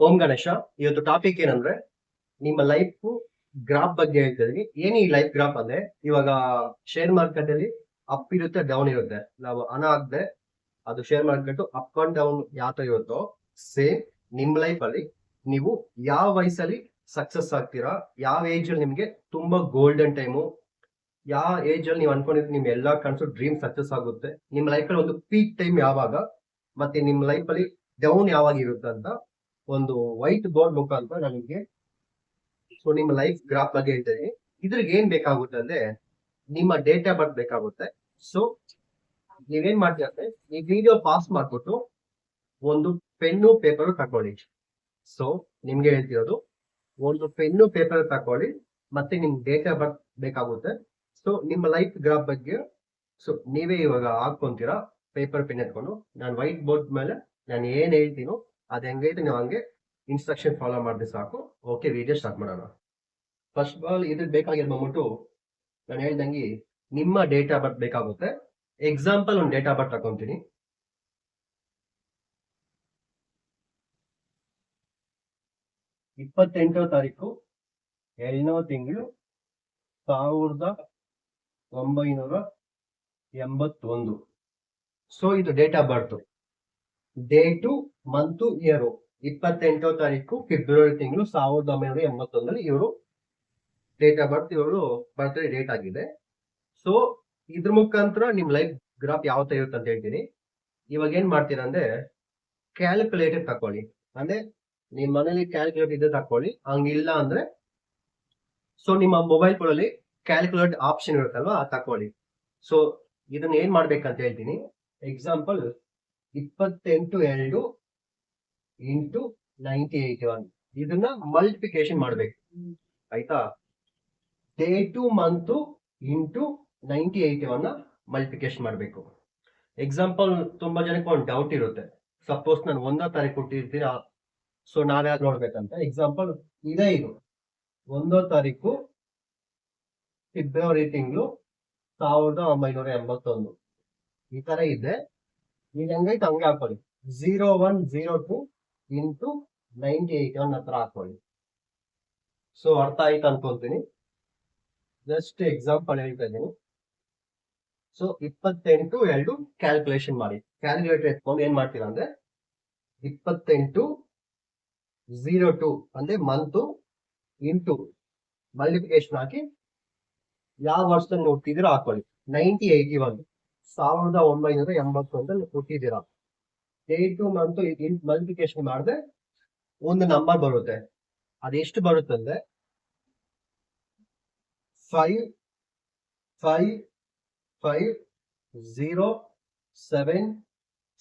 ಓಂ ಗಣೇಶ, ಇವತ್ತು ಟಾಪಿಕ್ ಏನಂದ್ರೆ ನಿಮ್ಮ ಲೈಫ್ ಗ್ರಾಫ್ ಬಗ್ಗೆ ಹೇಳ್ತಾ ಏನ್ ಈ ಲೈಫ್ ಗ್ರಾಫ್ ಅಂದ್ರೆ? ಇವಾಗ ಶೇರ್ ಮಾರ್ಕೆಟ್ ಅಲ್ಲಿ ಅಪ್ ಇರುತ್ತೆ ಡೌನ್ ಇರುತ್ತೆ. ನಾವು ಹಣ ಆಗದೆ ಅದು share market up and down ಯಾವ ತರ ಇರುತ್ತೋ ಸೇಮ್ ನಿಮ್ ಲೈಫ್ ಅಲ್ಲಿ ನೀವು ಯಾವ ವಯಸ್ಸಲ್ಲಿ ಸಕ್ಸಸ್ ಆಗ್ತೀರಾ, ಯಾವ ಏಜ್ ಅಲ್ಲಿ ನಿಮ್ಗೆ ತುಂಬಾ ಗೋಲ್ಡನ್ ಟೈಮು ಯಾವ ಏಜ್ ಅಲ್ಲಿ ನೀವು ಅನ್ಕೊಂಡಿದ್ರೆ ನಿಮ್ ಎಲ್ಲಾ ಕನಸು ಡ್ರೀಮ್ ಸಕ್ಸಸ್ ಆಗುತ್ತೆ, ನಿಮ್ ಲೈಫ್ ಅಲ್ಲಿ ಒಂದು ಪೀಕ್ ಟೈಮ್ ಯಾವಾಗ, ಮತ್ತೆ ನಿಮ್ ಲೈಫ್ ಅಲ್ಲಿ ಡೌನ್ ಯಾವಾಗ ಇರುತ್ತೆ ಅಂತ ಒಂದು ವೈಟ್ ಬೋರ್ಡ್ ಮುಖಾಂತರ ನಾನು ನಿಮಗೆ ಸೊ ನಿಮ್ಮ ಲೈಫ್ ಗ್ರಾಫ್ ಬಗ್ಗೆ ಹೇಳ್ತೀನಿ. ಇದ್ರಿಗೆ ಏನ್ ಬೇಕಾಗುತ್ತೆ ಅಂದ್ರೆ ನಿಮ್ಮ ಡೇಟಾ ಬರ್ತ್ ಬೇಕಾಗುತ್ತೆ. ಸೊ ನೀವೇನ್ ಮಾಡ್ತೀರಾ ಅಂದ್ರೆ ಈ ವಿಡಿಯೋ ಪಾಸ್ ಮಾಡ್ಬಿಟ್ಟು ಒಂದು ಪೆನ್ನು ಪೇಪರ್ ತಕೊಳ್ಳಿ ಸೊ ನಿಮ್ಗೆ ಹೇಳ್ತಿರೋದು ಒಂದು ಪೆನ್ನು ಪೇಪರ್ ತಕೊಳ್ಳಿ ಮತ್ತೆ ನಿಮ್ ಡೇಟಾ ಬರ್ತ್ ಬೇಕಾಗುತ್ತೆ. ಸೊ ನಿಮ್ಮ ಲೈಫ್ ಗ್ರಾಫ್ ಬಗ್ಗೆ ಸೊ ನೀವೇ ಇವಾಗ ಹಾಕೊಂತೀರಾ ಪೇಪರ್ ಪೆನ್ ಎತ್ಕೊಂಡು. ನಾನು ವೈಟ್ ಬೋರ್ಡ್ ಮೇಲೆ ನಾನು ಏನ್ ಹೇಳ್ತೀನೋ ಅದ್ ಹೆಂಗೈತೆ ನೀವು ಹಂಗೆ ಇನ್ಸ್ಟ್ರಕ್ಷನ್ ಫಾಲೋ ಮಾಡಿದ್ರೆ ಸಾಕು. ಓಕೆ ವಿಡಿಯೋ ಸ್ಟಾರ್ಟ್ ಮಾಡೋಣ. ಫಸ್ಟ್ ಆಫ್ ಆಲ್ ಇದ್ರ ಬೇಕಾಗಿರೋದು ಬಂದ್ಬಿಟ್ಟು ನಾನು ಹೇಳ್ದಂಗೆ ನಿಮ್ಮ ಡೇಟ್ ಆಫ್ ಬರ್ತ್ ಬೇಕಾಗುತ್ತೆ. ಎಕ್ಸಾಂಪಲ್ ಒಂದು ಡೇಟ್ ಆಫ್ ಬರ್ತ್ ತಗೊಂತೀನಿ ಇಪ್ಪತ್ತೆಂಟು ತಾರೀಕು ಎರಡನೇ ತಿಂಗಳು ಸಾವಿರದ ಒಂಬೈನೂರ ಎಂಬತ್ತೊಂದು. ಸೊ ಇದು date of birth date month year ಇಪ್ಪತ್ತೆಂಟನೇ ತಾರೀಕು ಫೆಬ್ರವರಿ ತಿಂಗಳು, ಸಾವಿರದ ಒಂಬೈನೂರ ಎಂಬತ್ತೊಂದರಲ್ಲಿ ಇವರು ಡೇಟ್ ಆಫ್ ಬರ್ತ್ ಇವರು ಬರ್ತ್ಡೇ ಡೇಟ್ ಆಗಿದೆ. ಸೊ ಇದ್ರ ಮುಖಾಂತರ ನಿಮ್ ಲೈಫ್ ಗ್ರಾಫ್ ಯಾವ ತರ ಇರುತ್ತೆ ಅಂತ ಹೇಳ್ತೀನಿ. ಇವಾಗ ಏನ್ ಮಾಡ್ತೀರಾ ಅಂದ್ರೆ ಕ್ಯಾಲ್ಕುಲೇಟರ್ ತಕೊಳ್ಳಿ ಅಂದ್ರೆ ನಿಮ್ ಮನೇಲಿ ಕ್ಯಾಲ್ಕುಲೇಟರ್ ಇದೆ ತಕೊಳ್ಳಿ ಹಂಗಿಲ್ಲ ಅಂದ್ರೆ ಸೊ ನಿಮ್ಮ ಮೊಬೈಲ್ ಫೋನಲ್ಲಿ ಕ್ಯಾಲ್ಕುಲೇಟ್ ಆಪ್ಷನ್ ಇರುತ್ತಲ್ವಾ ತಕೊಳ್ಳಿ ಸೊ ಇದನ್ನ ಏನ್ ಮಾಡ್ಬೇಕಂತ ಹೇಳ್ತೀನಿ. ಎಕ್ಸಾಂಪಲ್ ಇಪ್ಪತ್ತೆಂಟು ಎರಡು ಇಂಟು ನೈಂಟಿ ಏಯ್ಟಿ ಒನ್. ಇದನ್ನ ಮಲ್ಟಿಪ್ಲಿಕೇಶನ್ ಮಾಡ್ಬೇಕು. ಆಯ್ತಾ? Date month into ninety eighty one multiplication ಮಾಡಬೇಕು. ಎಕ್ಸಾಂಪಲ್ ತುಂಬಾ ಜನಕ್ಕೆ ಒಂದು ಡೌಟ್ ಇರುತ್ತೆ. ಸಪೋಸ್ ನಾನು ಒಂದೋ ತಾರೀಕು ಕೊಟ್ಟಿರ್ತೀರಾ ಸೊ ನಾವ್ಯಾವ್ದು ನೋಡ್ಬೇಕಂತ? ಎಕ್ಸಾಂಪಲ್ ಇದೇ ಇದು. ಒಂದೋ ತಾರೀಕು ಫೆಬ್ರವರಿ ತಿಂಗಳು ಸಾವಿರದ ಒಂಬೈನೂರ ಎಂಬತ್ತೊಂದು. ಈ ತರ ಇದೆ. ಈಗ ಹೆಂಗೈತೆ? ಹಂಗೆ ಹಾಕೊಳ್ಳಿ. Zero one zero two into ninety eight one ಹತ್ರ ಹಾಕೊಳ್ಳಿ. ಸೊ ಅರ್ಥ ಆಯ್ತು ಅನ್ಕೊಂತೀನಿ. ಜಸ್ಟ್ ಎಕ್ಸಾಂಪಲ್ ಹೇಳ್ತಾ ಇದ್ದೀನಿ. ಸೊ ಇಪ್ಪತ್ತೆಂಟು ಎರಡು ಕ್ಯಾಲ್ಕುಲೇಷನ್ ಮಾಡಿ. ಕ್ಯಾಲ್ಕುಲೇಟರ್ ಎತ್ಕೊಂಡು ಏನ್ ಮಾಡ್ತೀರಾ ಅಂದ್ರೆ, ಇಪ್ಪತ್ತೆಂಟು ಝೀರೋ ಟು ಅಂದ್ರೆ ಮಂತು ಇಂಟು ಮಲ್ಟಿಪ್ಲಿಕೇಶನ್ ಹಾಕಿ, ಯಾವ ವರ್ಷದಲ್ಲಿ ನೋಡ್ತಿದ್ದೀರೋ ಹಾಕೊಳ್ಳಿ. ನೈಂಟಿ ಏಯ್ಟಿ ಒನ್ ಸಾವಿರದ ಒಂಬೈನೂರ ಎಂಬತ್ತೊಂದಲ್ಲಿ ಹುಟ್ಟಿದ್ದೀರಾ? ಡೇಟು ಮಂತು ಮಲ್ಟಿಪ್ಲಿಕೇಶನ್ ಮಾಡಿದ್ರೆ ಒಂದು ನಂಬರ್ ಬರುತ್ತೆ. ಅದೆಷ್ಟು ಬರುತ್ತೆ ಅಂದ್ರೆ five five five zero seven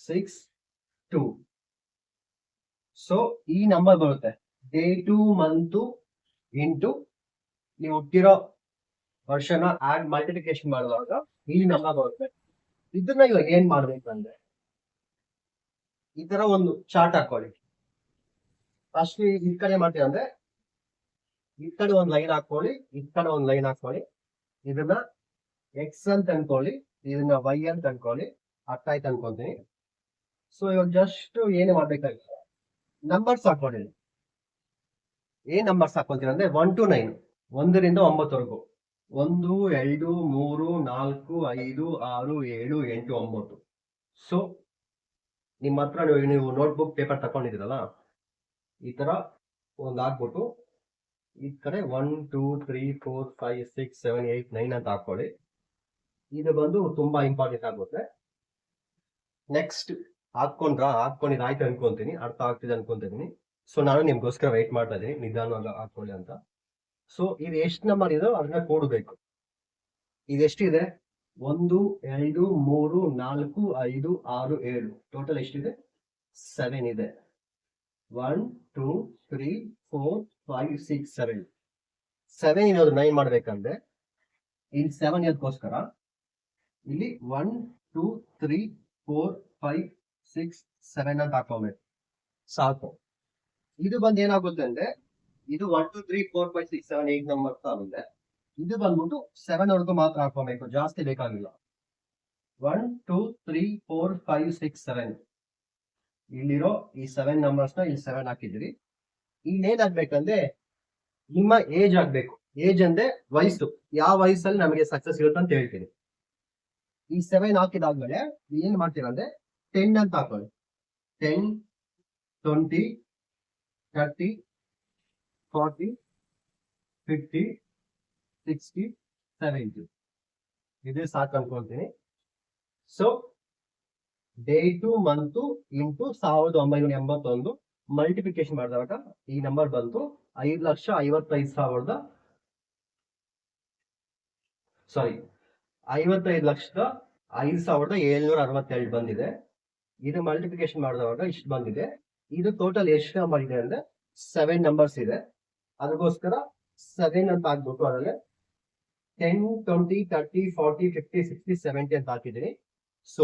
six two so ಈ ನಂಬರ್ ಬರುತ್ತೆ. ಡೇಟು ಮಂತು ಇಂಟು ನೀವು ಹುಟ್ಟಿರೋ ವರ್ಷನ ಆಡ್ ಮಲ್ಟಿಪ್ಲಿಕೇಶನ್ ಮಾಡುವಾಗ ಈ ನಂಬರ್ ಬರುತ್ತೆ. ಇದನ್ನ ಇವಾಗ ಏನ್ ಮಾಡ್ಬೇಕಂದ್ರೆ ಈ ತರ ಒಂದು ಚಾರ್ಟ್ ಹಾಕೊಳ್ಳಿ. ಫಸ್ಟ್ ಈ ಕಡೆ ಮಾಡ್ತೀವಿ ಅಂದ್ರೆ ಈ ಕಡೆ ಒಂದ್ ಲೈನ್ ಹಾಕೊಳ್ಳಿ, ಈ ಕಡೆ ಒಂದ್ ಲೈನ್ ಹಾಕೊಳ್ಳಿ. ಇದನ್ನ ಎಕ್ಸ್ ಅಂತ ಅನ್ಕೊಳ್ಳಿ, ಇದನ್ನ ವೈ ಅಂತ ಅನ್ಕೊಳ್ಳಿ, ಅರ್ಥ ಆಯ್ತು ಅನ್ಕೊಂತೀನಿ. ಸೊ ಇವಾಗ ಜಸ್ಟ್ ಏನು ಮಾಡ್ಬೇಕಾಗಿಲ್ಲ ನಂಬರ್ಸ್ ಹಾಕೊಳ್ಳಿ. ಏನ್ ನಂಬರ್ಸ್ ಹಾಕೊಳ್ತೀರ ಅಂದ್ರೆ ಒನ್ ಟು ನೈನ್ ಒಂದರಿಂದ ಒಂಬತ್ತವರೆಗೂ. ಒಂದು ಎರಡು ಮೂರು, ನಾಲ್ಕು, ಐದು, ಆರು, ಏಳು, ಎಂಟು, ಒಂಬತ್ತು. ಸೊ ನಿಮ್ಮ ಹತ್ರ ನೀವು ನೀವು ನೋಟ್ಬುಕ್ ಪೇಪರ್ ತಕೊಂಡಿದ್ದೀರಲ್ಲ, ಈ ತರ ಒಂದು ಹಾಕ್ಬಿಟ್ಟು ಈ ಕಡೆ one two three four five six seven eight nine ಅಂತ ಹಾಕೊಳ್ಳಿ. ಇದು ಬಂದು ತುಂಬಾ ಇಂಪಾರ್ಟೆಂಟ್ ಆಗುತ್ತೆ. ನೆಕ್ಸ್ಟ್ ಹಾಕೊಂಡ್ರ ಹಾಕೊಂಡಿದ್ ಆಯ್ತು ಅನ್ಕೊಂತೀನಿ. ಅರ್ಥ ಆಗ್ತಿದೆ ಅನ್ಕೊಂತಿದೀನಿ. ಸೊ ನಾನು ನಿಮ್ಗೋಸ್ಕರ ವೆಯ್ಟ್ ಮಾಡ್ತಾ ಇದ್ದೀನಿ ನಿಧಾನ ಹಾಕೊಳ್ಳಿ ಅಂತ. ಸೊ ಇದು ಎಷ್ಟು ನಂಬರ್ ಇದೋ ಅದನ್ನ ಕೂಡಬೇಕು. ಇದೆಷ್ಟಿದೆ ಒಂದು, ಎರಡು, ಮೂರು, ನಾಲ್ಕು, ಐದು, ಆರು, ಏಳು. ಟೋಟಲ್ ಎಷ್ಟಿದೆ? ಸೆವೆನ್ ಇದೆ. One two three four five six seven seven ಇರೋದು ನೈನ್ ಮಾಡಬೇಕಂದ್ರೆ, ಇಲ್ಲಿ ಸೆವೆನ್ ಇರೋದಕ್ಕೋಸ್ಕರ ಇಲ್ಲಿ one two three four five six seven ಅಂತ ಹಾಕೋಬೇಕು ಸಾಕು. ಇದು ಬಂದು ಏನಾಗುತ್ತೆ ಅಂದ್ರೆ ಇದು one two three four five six seven eight number ಆಗುತ್ತೆ ಇದು. ಬಂದ್ಬಿಟ್ಟು ಸೆವೆನ್ ವರೆಗೂ ಮಾತ್ರ ಹಾಕೋಬೇಕು ಜಾಸ್ತಿ ಬೇಕಾಗಿಲ್ಲ. One two three four five six seven ಇಲ್ಲಿರೋ ಈ ಸೆವೆನ್ ನಂಬರ್ಸ್ನ ಇಲ್ಲಿ ಸೆವೆನ್ ಹಾಕಿದಿರಿ ಇನ್ನೇನಾಗ್ಬೇಕಂದ್ರೆ ನಿಮ್ಮ ಏಜ್ ಆಗ್ಬೇಕು. ಏಜ್ ಅಂದ್ರೆ ವಯಸ್ಸು. ಯಾವ ವಯಸ್ಸಲ್ಲಿ ನಮಗೆ ಸಕ್ಸಸ್ ಇರುತ್ತೆ ಅಂತ ಹೇಳ್ತೀನಿ. ಈ ಸೆವೆನ್ ಹಾಕಿದಾದ್ಮೇಲೆ ಏನ್ ಮಾಡ್ತೀರಾ ಅಂದ್ರೆ ಟೆನ್ ಅಂತ ಹಾಕೊಳ್ಳಿ. Ten twenty thirty forty fifty sixty seventy ಇದೆ ಸಾಕು ಅನ್ಕೊಳ್ತೀನಿ. ಸೊ ಡೇಟು ಮಂತು ಇಂಟು ಸಾವಿರದ ಒಂಬೈನೂರ ಎಂಬತ್ತೊಂದು ಮಲ್ಟಿಪ್ಲಿಕೇಶನ್ ಮಾಡಿದಾಗ ಈ ನಂಬರ್ ಬಂತು ಐದು ಲಕ್ಷ ಐವತ್ತೈದು ಸಾವಿರದ ಸಾರಿ ಐವತ್ತೈದು ಲಕ್ಷದ ಐದು ಸಾವಿರದ ಏಳ್ನೂರ ಅರವತ್ತೆರಡು ಬಂದಿದೆ. ಇದು ಮಲ್ಟಿಪ್ಲಿಕೇಶನ್ ಮಾಡಿದಾಗ ಇಷ್ಟು ಬಂದಿದೆ. ಇದು ಟೋಟಲ್ ಎಷ್ಟು ನಂಬರ್ ಇದೆ ಅಂದ್ರೆ ಸೆವೆನ್ ನಂಬರ್ಸ್ ಇದೆ. ಅದಕ್ಕೋಸ್ಕರ ಸೆವೆನ್ ಅಂತ ಹಾಕ್ಬಿಟ್ಟು ಅದರಲ್ಲಿ ten twenty thirty forty fifty sixty seventy ಅಂತ ಹಾಕಿದ್ದೀನಿ. ಸೊ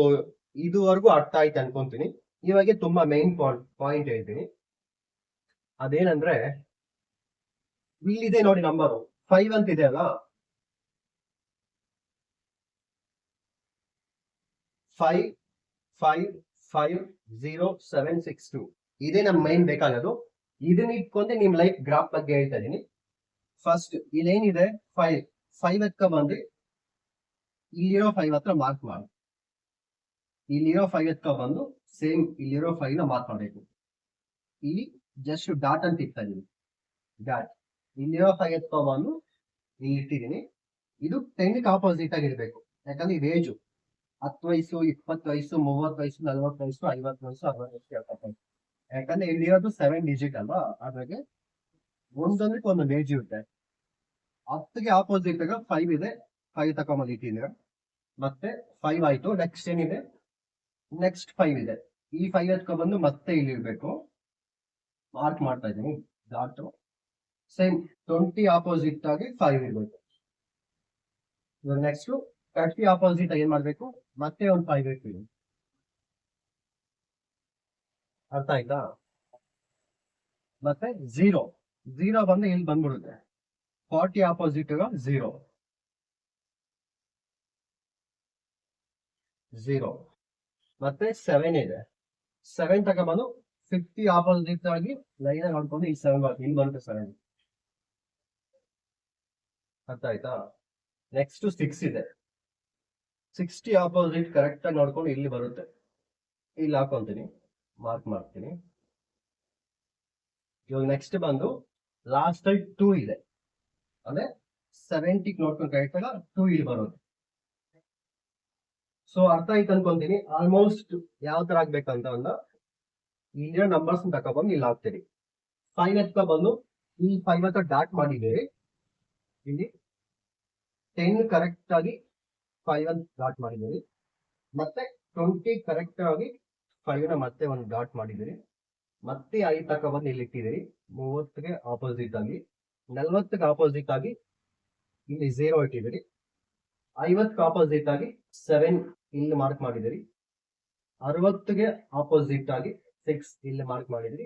ಇದುವರೆಗೂ ಅರ್ಥ ಆಯ್ತು ಅನ್ಕೊಂತೀನಿ. ಇವಾಗ ತುಂಬಾ ಮೈನ್ ಪಾಯಿಂಟ್ ಹೇಳ್ತೀನಿ. ಅದೇನಂದ್ರೆ, ಇಲ್ಲಿದೆ ನೋಡಿ ನಂಬರು ಫೈವ್ ಅಂತ ಇದೆ ಅಲ್ಲ? Five five five zero seven six two ಇದೇ ನಮ್ ಮೈನ್ ಬೇಕಾಗೋದು. ಇದನ್ನ ಇಟ್ಕೊಂಡೆ ನಿಮ್ ಲೈಫ್ ಗ್ರಾಫ್ ಬಗ್ಗೆ ಹೇಳ್ತಾ ಇದೀನಿ. ಫಸ್ಟ್ ಇಲ್ಲೇನಿದೆ? ಫೈವ್ ಫೈವ್ ಎತ್ಕ ಬಂದು ಇಲ್ಲಿರೋ ಫೈವ್ ಹತ್ರ ಮಾರ್ಕ್ ಮಾಡಿ. ಇಲ್ಲಿರೋ ಫೈವ್ ಎತ್ಕ ಬಂದು ಸೇಮ್ ಇಲ್ಲಿರೋ ಫೈವ್ನ ಮಾರ್ಕ್ ಮಾಡಬೇಕು. ಇಲ್ಲಿ ಜಸ್ಟ್ ಡಾಟ್ ಅಂತ ಇಡ್ತಾ ಇದೀನಿ. ಡಾಟ್ ಇಲ್ಲಿರೋ ಫೈವ್ ಎತ್ಕ ಬಂದು ಇಲ್ಲಿ ಇಟ್ಟಿದ್ದೀನಿ ಇದು ಟೆನ್ಗೆ ಆಪೋಸಿಟ್ ಆಗಿರ್ಬೇಕು ಯಾಕಂದ್ರೆ ಇದು ಏಜು ಹತ್ತು ವಯಸ್ಸು, ಇಪ್ಪತ್ತು ವಯಸ್ಸು, ಮೂವತ್ತು ವಯಸ್ಸು, ನಲ್ವತ್ತು ವಯಸ್ಸು, ಐವತ್ತು ವಯಸ್ಸು, ಅರವತ್ತು ವಯಸ್ಸು ಹೇಳ್ತಕ್ಕಂಥ ಯಾಕಂದ್ರೆ ಇಲ್ಲಿರೋದು ಸೆವೆನ್ ಡಿಜಿಟ್ ಅಲ್ವಾ? ಹಾಗಾಗಿ ಒಂದೊಂದಕ್ಕೆ ಒಂದು ಏಜ್ ಇರುತ್ತೆ. ಹತ್ತಿಗೆ ಆಪೋಸಿಟ್ ಆಗ ಫೈವ್ ಇದೆ. ಫೈವ್ ತಕೊಂಬಂದು ಮತ್ತೆ ಫೈವ್ ಆಯ್ತು. ನೆಕ್ಸ್ಟ್ ಏನಿದೆ? ನೆಕ್ಸ್ಟ್ ಫೈವ್ ಇದೆ. ಈ ಫೈವ್ ಎತ್ಕೊಂಡ್ಬಂದು ಮತ್ತೆ ಇಲ್ಲಿ ಇರ್ಬೇಕು ಮಾರ್ಕ್ ಮಾಡ್ತಾ ಇದ್ದೀನಿ. ಡಾಟ್ ಸೇಮ್ ಟ್ವೆಂಟಿ ಆಪೋಸಿಟ್ ಆಗಿ ಫೈವ್ ಇರ್ಬೇಕು. ನೆಕ್ಸ್ಟ್ ತರ್ಟಿ ಆಪೋಸಿಟ್ ಏನ್ ಮಾಡ್ಬೇಕು? ಮತ್ತೆ ಒಂದು ಫೈವ್ ಇರ್ತೀವಿ ಅರ್ಥ ಆಯ್ತಾ? ಮತ್ತೆ ಝೀರೋ ಝೀರೋ ಬಂದು ಇಲ್ಲಿ ಬಂದ್ಬಿಡುತ್ತೆ. ಫಾರ್ಟಿ ಆಪೋಸಿಟ್ ಝೀರೋ ಝೀರೋ ಮತ್ತೆ ಸೆವೆನ್ ಇದೆ. ಸೆವೆನ್ ತಗೊಂಡ್ಬಂದು ಫಿಫ್ಟಿ ಆಪೋಸಿಟ್ ಆಗಿ ಲೈನ್ ನೋಡ್ಕೊಂಡು ಈ ಸೆವೆನ್ ಬರುತ್ತೆ. ಇಲ್ಲಿ ಬರುತ್ತೆ ಸೆವೆನ್ ಅರ್ಥ ಆಯ್ತಾ? ನೆಕ್ಸ್ಟ್ ಸಿಕ್ಸ್ ಇದೆ. ಸಿಕ್ಸ್ಟಿ ಆಪೋಸಿಟ್ ಕರೆಕ್ಟ್ ಆಗಿ ನೋಡ್ಕೊಂಡು ಇಲ್ಲಿ ಬರುತ್ತೆ. ಇಲ್ಲಿ ಹಾಕೊಂತೀನಿ. ಮಾರ್ಕ್ ಮಾಡ್ತೀನಿ. ಇವಾಗ ನೆಕ್ಸ್ಟ್ ಬಂದು ಲಾಸ್ಟ್ ಅಲ್ಲಿ ಟೂ ಇದೆ. ಅಂದ್ರೆ ಸೆವೆಂಟಿ ನೋಡ್ಕೊಂಡು ಕರೆಕ್ಟಾಗ ಟೂ ಇಲ್ಲಿ ಬರೋದು. ಸೊ ಅರ್ಥ ಆಯ್ತು ಅನ್ಕೊಂತೀನಿ. ಆಲ್ಮೋಸ್ಟ್ ಯಾವ ತರ ಆಗ್ಬೇಕಂತ ಅಂದ ಇಲ್ಲಿರೋ ನಂಬರ್ಸ್ ತಗೊಬಂದು ಇಲ್ಲಿ ಹಾಕ್ತೀರಿ ಫೈವ್ ಹತ್ರ ಬಂದು ಈ ಫೈವ್ ಹತ್ರ ಡಾಟ್ ಮಾಡಿದ್ದೀರಿ. ಇಲ್ಲಿ ಟೆನ್ ಕರೆಕ್ಟ್ ಆಗಿ ಫೈವ್ ಅಂತ ಡಾಟ್ ಮಾಡಿದ್ದೀರಿ. ಮತ್ತೆ ಟ್ವೆಂಟಿ ಕರೆಕ್ಟ್ ಆಗಿ ಫೈವ್ನ ಮತ್ತೆ ಒಂದು ಡಾಟ್ ಮಾಡಿದಿರಿ ಮತ್ತೆ ಐ ತಕ ಬಂದು ಇಲ್ಲಿ ಇಟ್ಟಿದಿರಿ ಮೂವತ್ತಿಗೆ ಆಪೋಸಿಟ್ ಆಗಿ, ನಲ್ವತ್ತಕ್ಕೆ ಆಪೋಸಿಟ್ ಆಗಿ ಇಲ್ಲಿ ಝೀರೋ ಇಟ್ಟಿದ್ದೀರಿ. ಐವತ್ತಕ್ಕೆ ಆಪೋಸಿಟ್ ಆಗಿ ಸೆವೆನ್ ಇಲ್ಲಿ ಮಾರ್ಕ್ ಮಾಡಿದಿರಿ ಅರವತ್ತಿಗೆ ಆಪೋಸಿಟ್ ಆಗಿ ಸಿಕ್ಸ್ ಇಲ್ಲಿ ಮಾರ್ಕ್ ಮಾಡಿದಿರಿ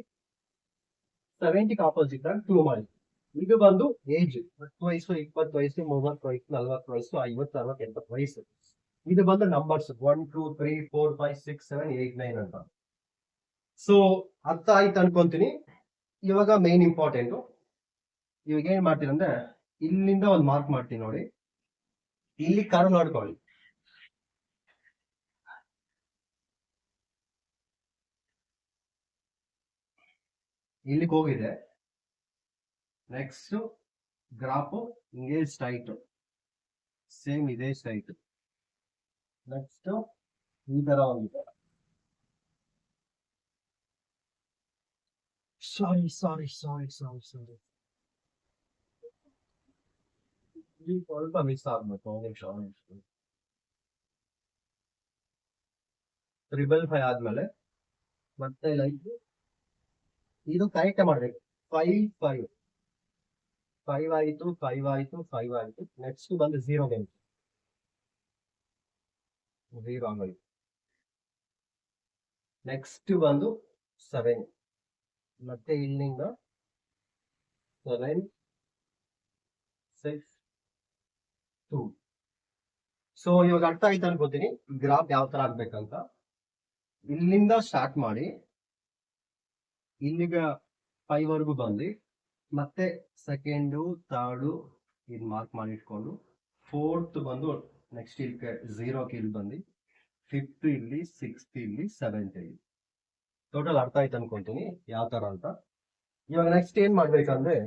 ಸೆವೆಂಟಿಗೆ ಆಪೋಸಿಟ್ ಆಗಿ ಟೂ ಮಾಡಿ. ಇದು ಬಂದು ಏಜ್ ಹತ್ತು ವಯಸ್ಸು, ಇಪ್ಪತ್ತು ವಯಸ್ಸು, ಮೂವತ್ತು ವಯಸ್ಸು, ನಲ್ವತ್ತು ವಯಸ್ಸು, ಐವತ್ತು, ಅರವತ್ತು, ಎಂಬತ್ತು ವಯಸ್ಸು. ಇದು ಬಂದು numbers one two three four five six seven eight nine ಅಂತ. ಸೊ ಅರ್ಥ ಆಯ್ತು ಅನ್ಕೊಂತೀನಿ. ಇವಾಗ ಮೇನ್ ಇಂಪಾರ್ಟೆಂಟ್ ಇವಾಗ ಏನ್ ಮಾಡ್ತೀನಿ ಅಂದ್ರೆ, ಇಲ್ಲಿಂದ ಒಂದು ಮಾರ್ಕ್ ಮಾಡ್ತೀನಿ ನೋಡಿ. ಇಲ್ಲಿ ಕರು ನೋಡ್ಕೊಳ್ಳಿ. ಇಲ್ಲಿಗೆ ಹೋಗಿದೆ. ನೆಕ್ಸ್ಟ್ ಗ್ರಾಫು ಹಿಂಗೆ ಸ್ಟೈಟ್ ಸೇಮ್ ಇದೇ ಸ್ಟ್ರೈಟ್ ನೆಕ್ಸ್ಟ್ ಈ ತರ ಹೋಗಿದೆ ಸಾರಿ ಸಾರಿ ಸಾರಿ ಸಾರಿ ಸಾರಿ ಇಲ್ಲಿ ಸ್ವಲ್ಪ ಮಿಸ್ ಆಗ್ಬೇಕು ಒಂದು ನಿಮಿಷ ಒಂದು ನಿಮಿಷ ತ್ರಿಬಲ್ ಫೈವ್ ಆದ್ಮೇಲೆ ಮತ್ತೆ ಲೈಕ್ ಇದು ಕರೆಕ್ಟ್ ಮಾಡ್ಬೇಕು ಫೈವ್ ಫೈವ್ ಫೈವ್ ಆಯ್ತು ಫೈವ್ ಆಯ್ತು ಫೈವ್ ಆಯ್ತು ನೆಕ್ಸ್ಟ್ ಬಂದು ಝೀರೋ ಬಂತು ಝೀರೋ ಆಗೋಯ್ತು ನೆಕ್ಸ್ಟ್ ಬಂದು ಸೆವೆನ್ ಮತ್ತೆ ಇಲ್ಲಿಂದ ಸೆವೆನ್ ಸಿಕ್ಸ್ ಟೂ ಸೊ ಇವಾಗ ಅರ್ಥ ಆಯ್ತು ಅನ್ಕೋತೀನಿ. ಗ್ರಾಫ್ ಯಾವ ತರ ಆಗ್ಬೇಕಂತ. ಇಲ್ಲಿಂದ ಸ್ಟಾರ್ಟ್ ಮಾಡಿ. ಇಲ್ಲಿಗ ಫೈವ್ ವರೆಗೂ ಬಂದು ಮತ್ತೆ ಸೆಕೆಂಡು ಥರ್ಡು ಇದು ಮಾರ್ಕ್ ಮಾಡಿ ಇಟ್ಕೊಂಡು ಫೋರ್ತ್ ಬಂದು ನೆಕ್ಸ್ಟ್ ಇಲ್ಲಿ ಝೀರೋಕ್ಕೆ ಇಲ್ಲಿ ಬಂದು ಫಿಫ್ತ್ ಇಲ್ಲಿ ಸಿಕ್ಸ್ತ್ ಇಲ್ಲಿ ಸೆವೆಂತ್ ಇಲ್ಲಿ. ಟೋಟಲ್ ಅರ್ಥ ಆಯ್ತು ಅನ್ಕೊಂತೀನಿ, ಯಾವ ತರ ಅಂತ. ಇವಾಗ ನೆಕ್ಸ್ಟ್ ಏನ್ ಮಾಡ್ಬೇಕಂದ್ರೆ,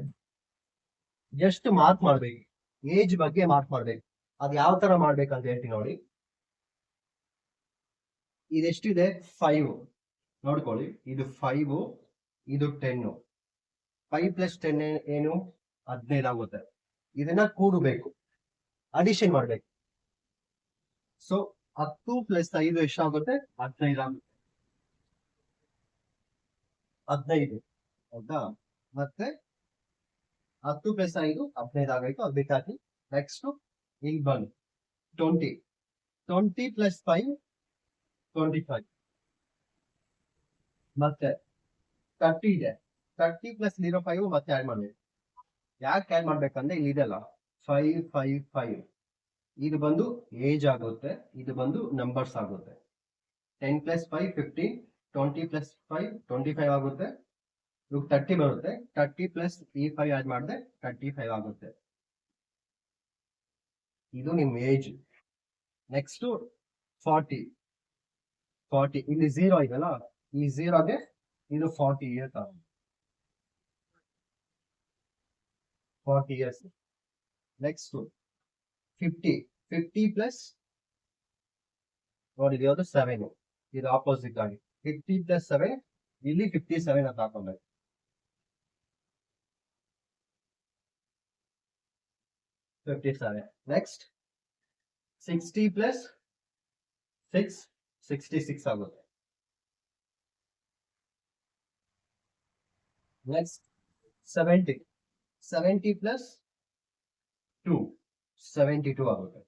ಎಷ್ಟು ಮಾರ್ಕ್ ಮಾಡ್ಬೇಕು ಏಜ್ ಬಗ್ಗೆ ಮಾರ್ಕ್ ಮಾಡ್ಬೇಕು. ಅದು ಯಾವ ತರ ಮಾಡ್ಬೇಕಂತ ಹೇಳ್ತೀನಿ ನೋಡಿ. ಇದೆಷ್ಟಿದೆ? ಫೈವ್ ನೋಡ್ಕೊಳ್ಳಿ, ಇದು ಫೈವ್ ಇದು ಟೆನ್ ಫೈವ್ ಪ್ಲಸ್ ಟೆನ್ ಏನು? ಹದಿನೈದು ಆಗುತ್ತೆ. ಇದನ್ನ ಕೂಡಬೇಕು. ಅಡಿಷನ್ ಮಾಡ್ಬೇಕು. ಸೊ ಹತ್ತು ಪ್ಲಸ್ ಐದು ಎಷ್ಟಾಗುತ್ತೆ ಹದಿನೈದು ಆಗುತ್ತೆ. ಹದಿನೈದು. ಹೌದಾ? ಮತ್ತೆ ಹತ್ತು ಪ್ಲಸ್ ಐದು ಹದಿನೈದು ಆಗಾಯ್ತು. ಅದು ಬಿಟ್ಟಾಕಿ ನೆಕ್ಸ್ಟ್ ಇಲ್ಲಿ ಬಂದು twenty twenty plus five twenty five ಮತ್ತೆ ತರ್ಟಿ ಇದೆ. ತರ್ಟಿ ಪ್ಲಸ್ ಜೀರೋ ಫೈವ್ ಮತ್ತೆ ಆ್ಯಡ್ ಮಾಡಿ ಯಾಕೆ ಆ್ಯಡ್ ಮಾಡ್ಬೇಕಂದ್ರೆ ಇಲ್ಲಿ ಇದೆಲ್ಲ ಫೈವ್ ಫೈವ್ ಫೈವ್ ಇದು ಬಂದು ಏಜ್ ಆಗುತ್ತೆ, ಇದು ಬಂದು ನಂಬರ್ಸ್ ಆಗುತ್ತೆ. Ten plus five fifteen twenty plus five twenty five ಆಗುತ್ತೆ. ಇವಾಗ ತರ್ಟಿ ಬರುತ್ತೆ ತರ್ಟಿ ಪ್ಲಸ್ ಈ ಫೈವ್ ಆ್ಯಡ್ ಮಾಡಿದೆ ತರ್ಟಿ ಫೈವ್ ಆಗುತ್ತೆ. ಇದು ನಿಮ್ಮ ಏಜ್ ನೆಕ್ಸ್ಟ್ ಫಾರ್ಟಿ ಫಾರ್ಟಿ ಇಲ್ಲಿ ಝೀರೋ ಇದೆಲ್ಲ ಈ ಝೀರೋಗೆ ಇದು ಫಾರ್ಟಿ ಇಯರ್ಸ್ ಆಗುತ್ತೆ. Forty years next fifty fifty plus ನೋಡಿ, ಇದು ಯಾವುದು ಸೆವೆನ್ ಇದು ಆಪೋಸಿಟ್ ಆಗಿ. ಫಿಫ್ಟಿ ಪ್ಲಸ್ ಸೆವೆನ್ ಇಲ್ಲಿ ಫಿಫ್ಟಿ ಸೆವೆನ್ ಅಂತ ಹಾಕೊಬೇಕು fifty seven next sixty plus six sixty six ಆಗುತ್ತೆ. Next seventy seventy plus two seventy two ಆಗುತ್ತೆ.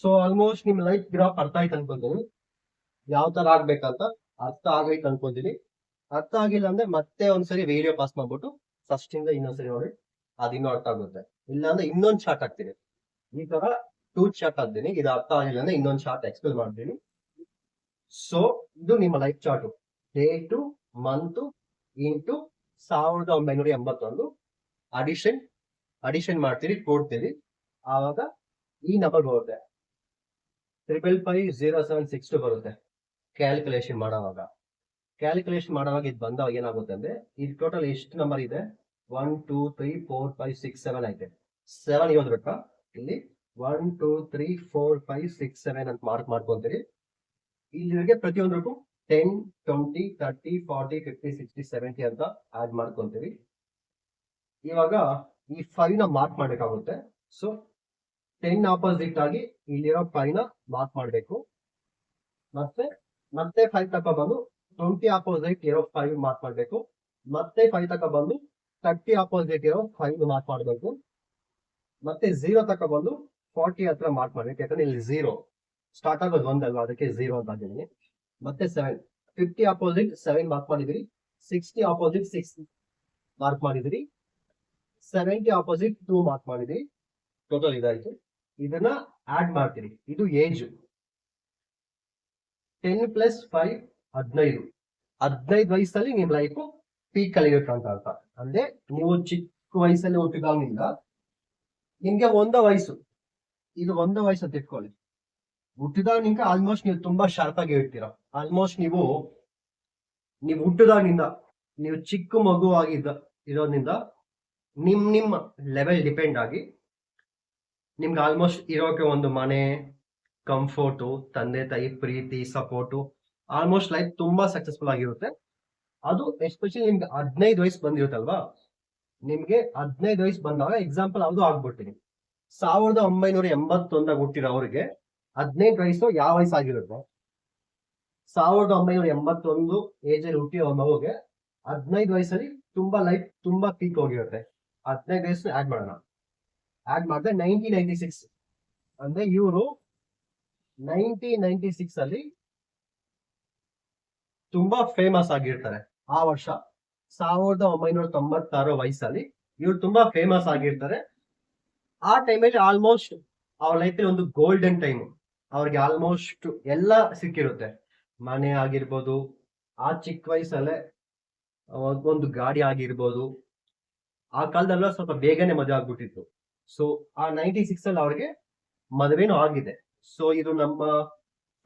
ಸೊ ಆಲ್ಮೋಸ್ಟ್ ನಿಮ್ ಲೈಫ್ ಗ್ರಾಫ್ ಅರ್ಥ ಆಯ್ತು ಅನ್ಕೊಂತೀನಿ. ಯಾವ ತರ ಆಗ್ಬೇಕಂತ ಅರ್ಥ ಆಗೈತೆ ಅನ್ಕೊಂತೀನಿ. ಅರ್ಥ ಆಗಿಲ್ಲ ಅಂದ್ರೆ ಮತ್ತೆ ಒಂದ್ಸರಿ ವಿಡಿಯೋ ಪಾಸ್ ಮಾಡ್ಬಿಟ್ಟು ಫಸ್ಟ್ ಇಂದ ಇನ್ನೊಂದ್ಸರಿ ನೋಡಿ ಅದಿನ್ನೂ ಅರ್ಥ ಆಗುತ್ತೆ. ಇಲ್ಲ ಅಂದ್ರೆ ಇನ್ನೊಂದ್ ಶಾರ್ಟ್ ಹಾಕ್ತೀನಿ. ಈ ತರ ಟೂ ಶಾರ್ಟ್ ಹಾಕ್ತೀನಿ. ಇದು ಅರ್ಥ ಆಗಿಲ್ಲ ಅಂದ್ರೆ ಇನ್ನೊಂದ್ ಶಾರ್ಟ್ ಎಕ್ಸ್ಪ್ಲೇನ್ ಮಾಡ್ತೀನಿ. ಸೊ ಇದು ನಿಮ್ಮ life chart date month into ಸಾವಿರದ ಒಂಬೈನೂರ ಎಂಬತ್ತೊಂದು. ಅಡಿಷನ್ ಅಡಿಷನ್ ಮಾಡ್ತೀರಿ, ಕೊಡ್ತೀರಿ. ಆವಾಗ ಈ ನಂಬರ್ ಬರುತ್ತೆ. Triple five zero seven six two ಬರುತ್ತೆ. ಕ್ಯಾಲ್ಕುಲೇಷನ್ ಮಾಡೋವಾಗ. ಕ್ಯಾಲ್ಕುಲೇಷನ್ ಮಾಡೋವಾಗ ಇದು ಬಂದಾಗ ಏನಾಗುತ್ತೆ ಅಂದ್ರೆ ಇದು ಟೋಟಲ್ ಎಷ್ಟು ನಂಬರ್ ಇದೆ? One two three four five six seven ಐತೆ. ಸೆವೆನ್ ಇವತ್ತು ಬಿಟ್ಟ ಇಲ್ಲಿ one two three four five six seven ಅಂತ ಮಾರ್ಕ್ ಮಾಡ್ಕೊಂತೀರಿ. ಇಲ್ಲಿಗೆ ಪ್ರತಿಯೊಂದಕ್ಕೂ ten twenty thirty forty fifty sixty seventy ಅಂತ ಆಡ್ ಮಾಡ್ಕೊಂತೀವಿ ಇವಾಗ ಈ ಫೈವ್ನ ಮಾರ್ಕ್ ಮಾಡಬೇಕಾಗುತ್ತೆ. ಸೊ ಟೆನ್ ಆಪೋಸಿಟ್ ಆಗಿ ಇಲ್ಲಿರೋ ಫೈವ್ನ ಮಾರ್ಕ್ ಮಾಡಬೇಕು. ಮತ್ತೆ ಮತ್ತೆ ಫೈವ್ ತಕ ಬಂದು ಟ್ವೆಂಟಿ ಆಪೋಸಿಟ್ ಇರೋ ಫೈವ್ ಮಾರ್ಕ್ ಮಾಡಬೇಕು. ಮತ್ತೆ ಫೈವ್ ತಕ ಬಂದು ತರ್ಟಿ ಆಪೋಸಿಟ್ ಇರೋ ಫೈವ್ ಮಾರ್ಕ್ ಮಾಡಬೇಕು. ಮತ್ತೆ ಝೀರೋ ತಕ ಬಂದು ಫಾರ್ಟಿ ಹತ್ರ ಮಾರ್ಕ್ ಮಾಡಬೇಕು. ಯಾಕಂದ್ರೆ ಇಲ್ಲಿ ಝೀರೋ ಸ್ಟಾರ್ಟ್ ಆಗೋದು ಒಂದಲ್ವಾ ಅದಕ್ಕೆ ಝೀರೋ ಅಂತ ಹಾಕಿದ್ದೀನಿ. ಮತ್ತೆ seven fifty opposite seven mark ಮಾಡಿದಿರಿ ಸಿಕ್ಸ್ಟಿ ಆಪೋಸಿಟ್ ಸಿಕ್ಸ್ ಮಾರ್ಕ್ ಮಾಡಿದಿರಿ ಸೆವೆಂಟಿ ಆಪೋಸಿಟ್ ಟೂ ಮಾರ್ಕ್ ಮಾಡಿದಿ. ಟೋಟಲ್ ಇದಾಯ್ತು. ಇದನ್ನ ಆಡ್ ಮಾಡ್ತೀರಿ ಇದು ಏಜ್ ಟೆನ್ ಪ್ಲಸ್ ಫೈವ್ ಹದಿನೈದು. ಹದಿನೈದು ವಯಸ್ಸಲ್ಲಿ ನಿಮ್ ಲೈಫ್ ಪೀಕ್ ಕಲಿಬೇಕು ಅಂತ ಅರ್ಥ. ಅಂದ್ರೆ ನೀವು ಚಿಕ್ಕ ವಯಸ್ಸಲ್ಲಿ ಹುಟ್ಟಿದಾಗಿಂದ ನಿಮ್ಗೆ ಒಂದ ವಯಸ್ಸು. ಇದು ಒಂದ ವಯಸ್ಸು ಅಂತ ಇಟ್ಕೊಳ್ಳಿ. ಹುಟ್ಟಿದಾಗಿನಿಂದ ಆಲ್ಮೋಸ್ಟ್ ನೀವು ತುಂಬಾ ಶಾರ್ಪ್ ಆಗಿ ಇರ್ತೀರ ಆಲ್ಮೋಸ್ಟ್ ನೀವು ನೀವು ಹುಟ್ಟಿದಾಗಿಂದ ನೀವು ಚಿಕ್ಕ ಮಗು ಆಗಿದ್ದ, ಇರೋದ್ರಿಂದ ನಿಮ್ ನಿಮ್ಮ ಲೆವೆಲ್ ಡಿಪೆಂಡ್ ಆಗಿ ನಿಮ್ಗೆ ಆಲ್ಮೋಸ್ಟ್ ಇರೋಕೆ ಒಂದು ಮನೆ ಕಂಫರ್ಟು ತಂದೆ, ತಾಯಿ, ಪ್ರೀತಿ ಸಪೋರ್ಟು ಆಲ್ಮೋಸ್ಟ್ ಲೈಫ್ ತುಂಬಾ ಸಕ್ಸಸ್ಫುಲ್ ಆಗಿರುತ್ತೆ. ಅದು ಎಸ್ಪೆಷಲಿ ನಿಮ್ಗೆ ಹದಿನೈದು ವಯಸ್ಸು ಬಂದಿರುತ್ತಲ್ವಾ? ನಿಮ್ಗೆ ಹದಿನೈದು ವಯಸ್ಸು ಬಂದಾಗ ಎಕ್ಸಾಂಪಲ್ ಅದು ಆಗ್ಬಿಡ್ತೀನಿ. ಸಾವಿರದ ಒಂಬೈನೂರ ಎಂಬತ್ತೊಂದಾಗ ಹುಟ್ಟಿರೋ ಅವ್ರಿಗೆ ಹದಿನೈದು ವಯಸ್ಸು ಯಾವ ವಯಸ್ಸು ಆಗಿರುತ್ತೆ? ಸಾವಿರದ ಒಂಬೈನೂರ ಎಂಬತ್ತೊಂದು ಏಜ್ ಅಲ್ಲಿ ಹುಟ್ಟಿರೋ ಮಗುಗೆ ಹದಿನೈದು ವಯಸ್ಸಲ್ಲಿ ತುಂಬಾ ಲೈಫ್ ತುಂಬಾ ಪೀಕ್ ಹೋಗಿರುತ್ತೆ. ಹದಿನೈದು ವಯಸ್ಸು ಆ್ಯಡ್ ಮಾಡೋಣ. ಆ್ಯಡ್ ಮಾಡಿದ್ರೆ ನೈನ್ಟೀನ್ ನೈಂಟಿ ಸಿಕ್ಸ್ ಅಂದ್ರೆ ಇವರು ನೈನ್ಟೀನ್ ನೈಂಟಿ ಸಿಕ್ಸ್ ಅಲ್ಲಿ ತುಂಬಾ ಫೇಮಸ್ ಆಗಿರ್ತಾರೆ. ಆ ವರ್ಷ ಸಾವಿರದ ಒಂಬೈನೂರ ತೊಂಬತ್ತಾರು ವಯಸ್ಸಲ್ಲಿ ಇವ್ರು ತುಂಬಾ ಫೇಮಸ್ ಆಗಿರ್ತಾರೆ. ಆ ಟೈಮಲ್ಲಿ ಆಲ್ಮೋಸ್ಟ್ ಅವ್ರ ಲೈಫಲ್ಲಿ ಒಂದು ಗೋಲ್ಡನ್ ಟೈಮ್ ಅವ್ರಿಗೆ ಆಲ್ಮೋಸ್ಟ್ ಎಲ್ಲ ಸಿಕ್ಕಿರುತ್ತೆ. ಮನೆ ಆಗಿರ್ಬೋದು, ಆ ಚಿಕ್ಕ ವಯಸ್ಸಲ್ಲೇ ಒಂದು ಗಾಡಿ ಆಗಿರ್ಬೋದು ಆ ಕಾಲದಲ್ಲ ಸ್ವಲ್ಪ ಬೇಗನೆ ಮದುವೆ ಆಗ್ಬಿಟ್ಟಿತ್ತು. ಸೊ ಆ ನೈಂಟಿ ಸಿಕ್ಸ್ ಅಲ್ಲಿ ಅವ್ರಿಗೆ ಮದುವೆನೂ ಆಗಿದೆ. ಸೊ ಇದು ನಮ್ಮ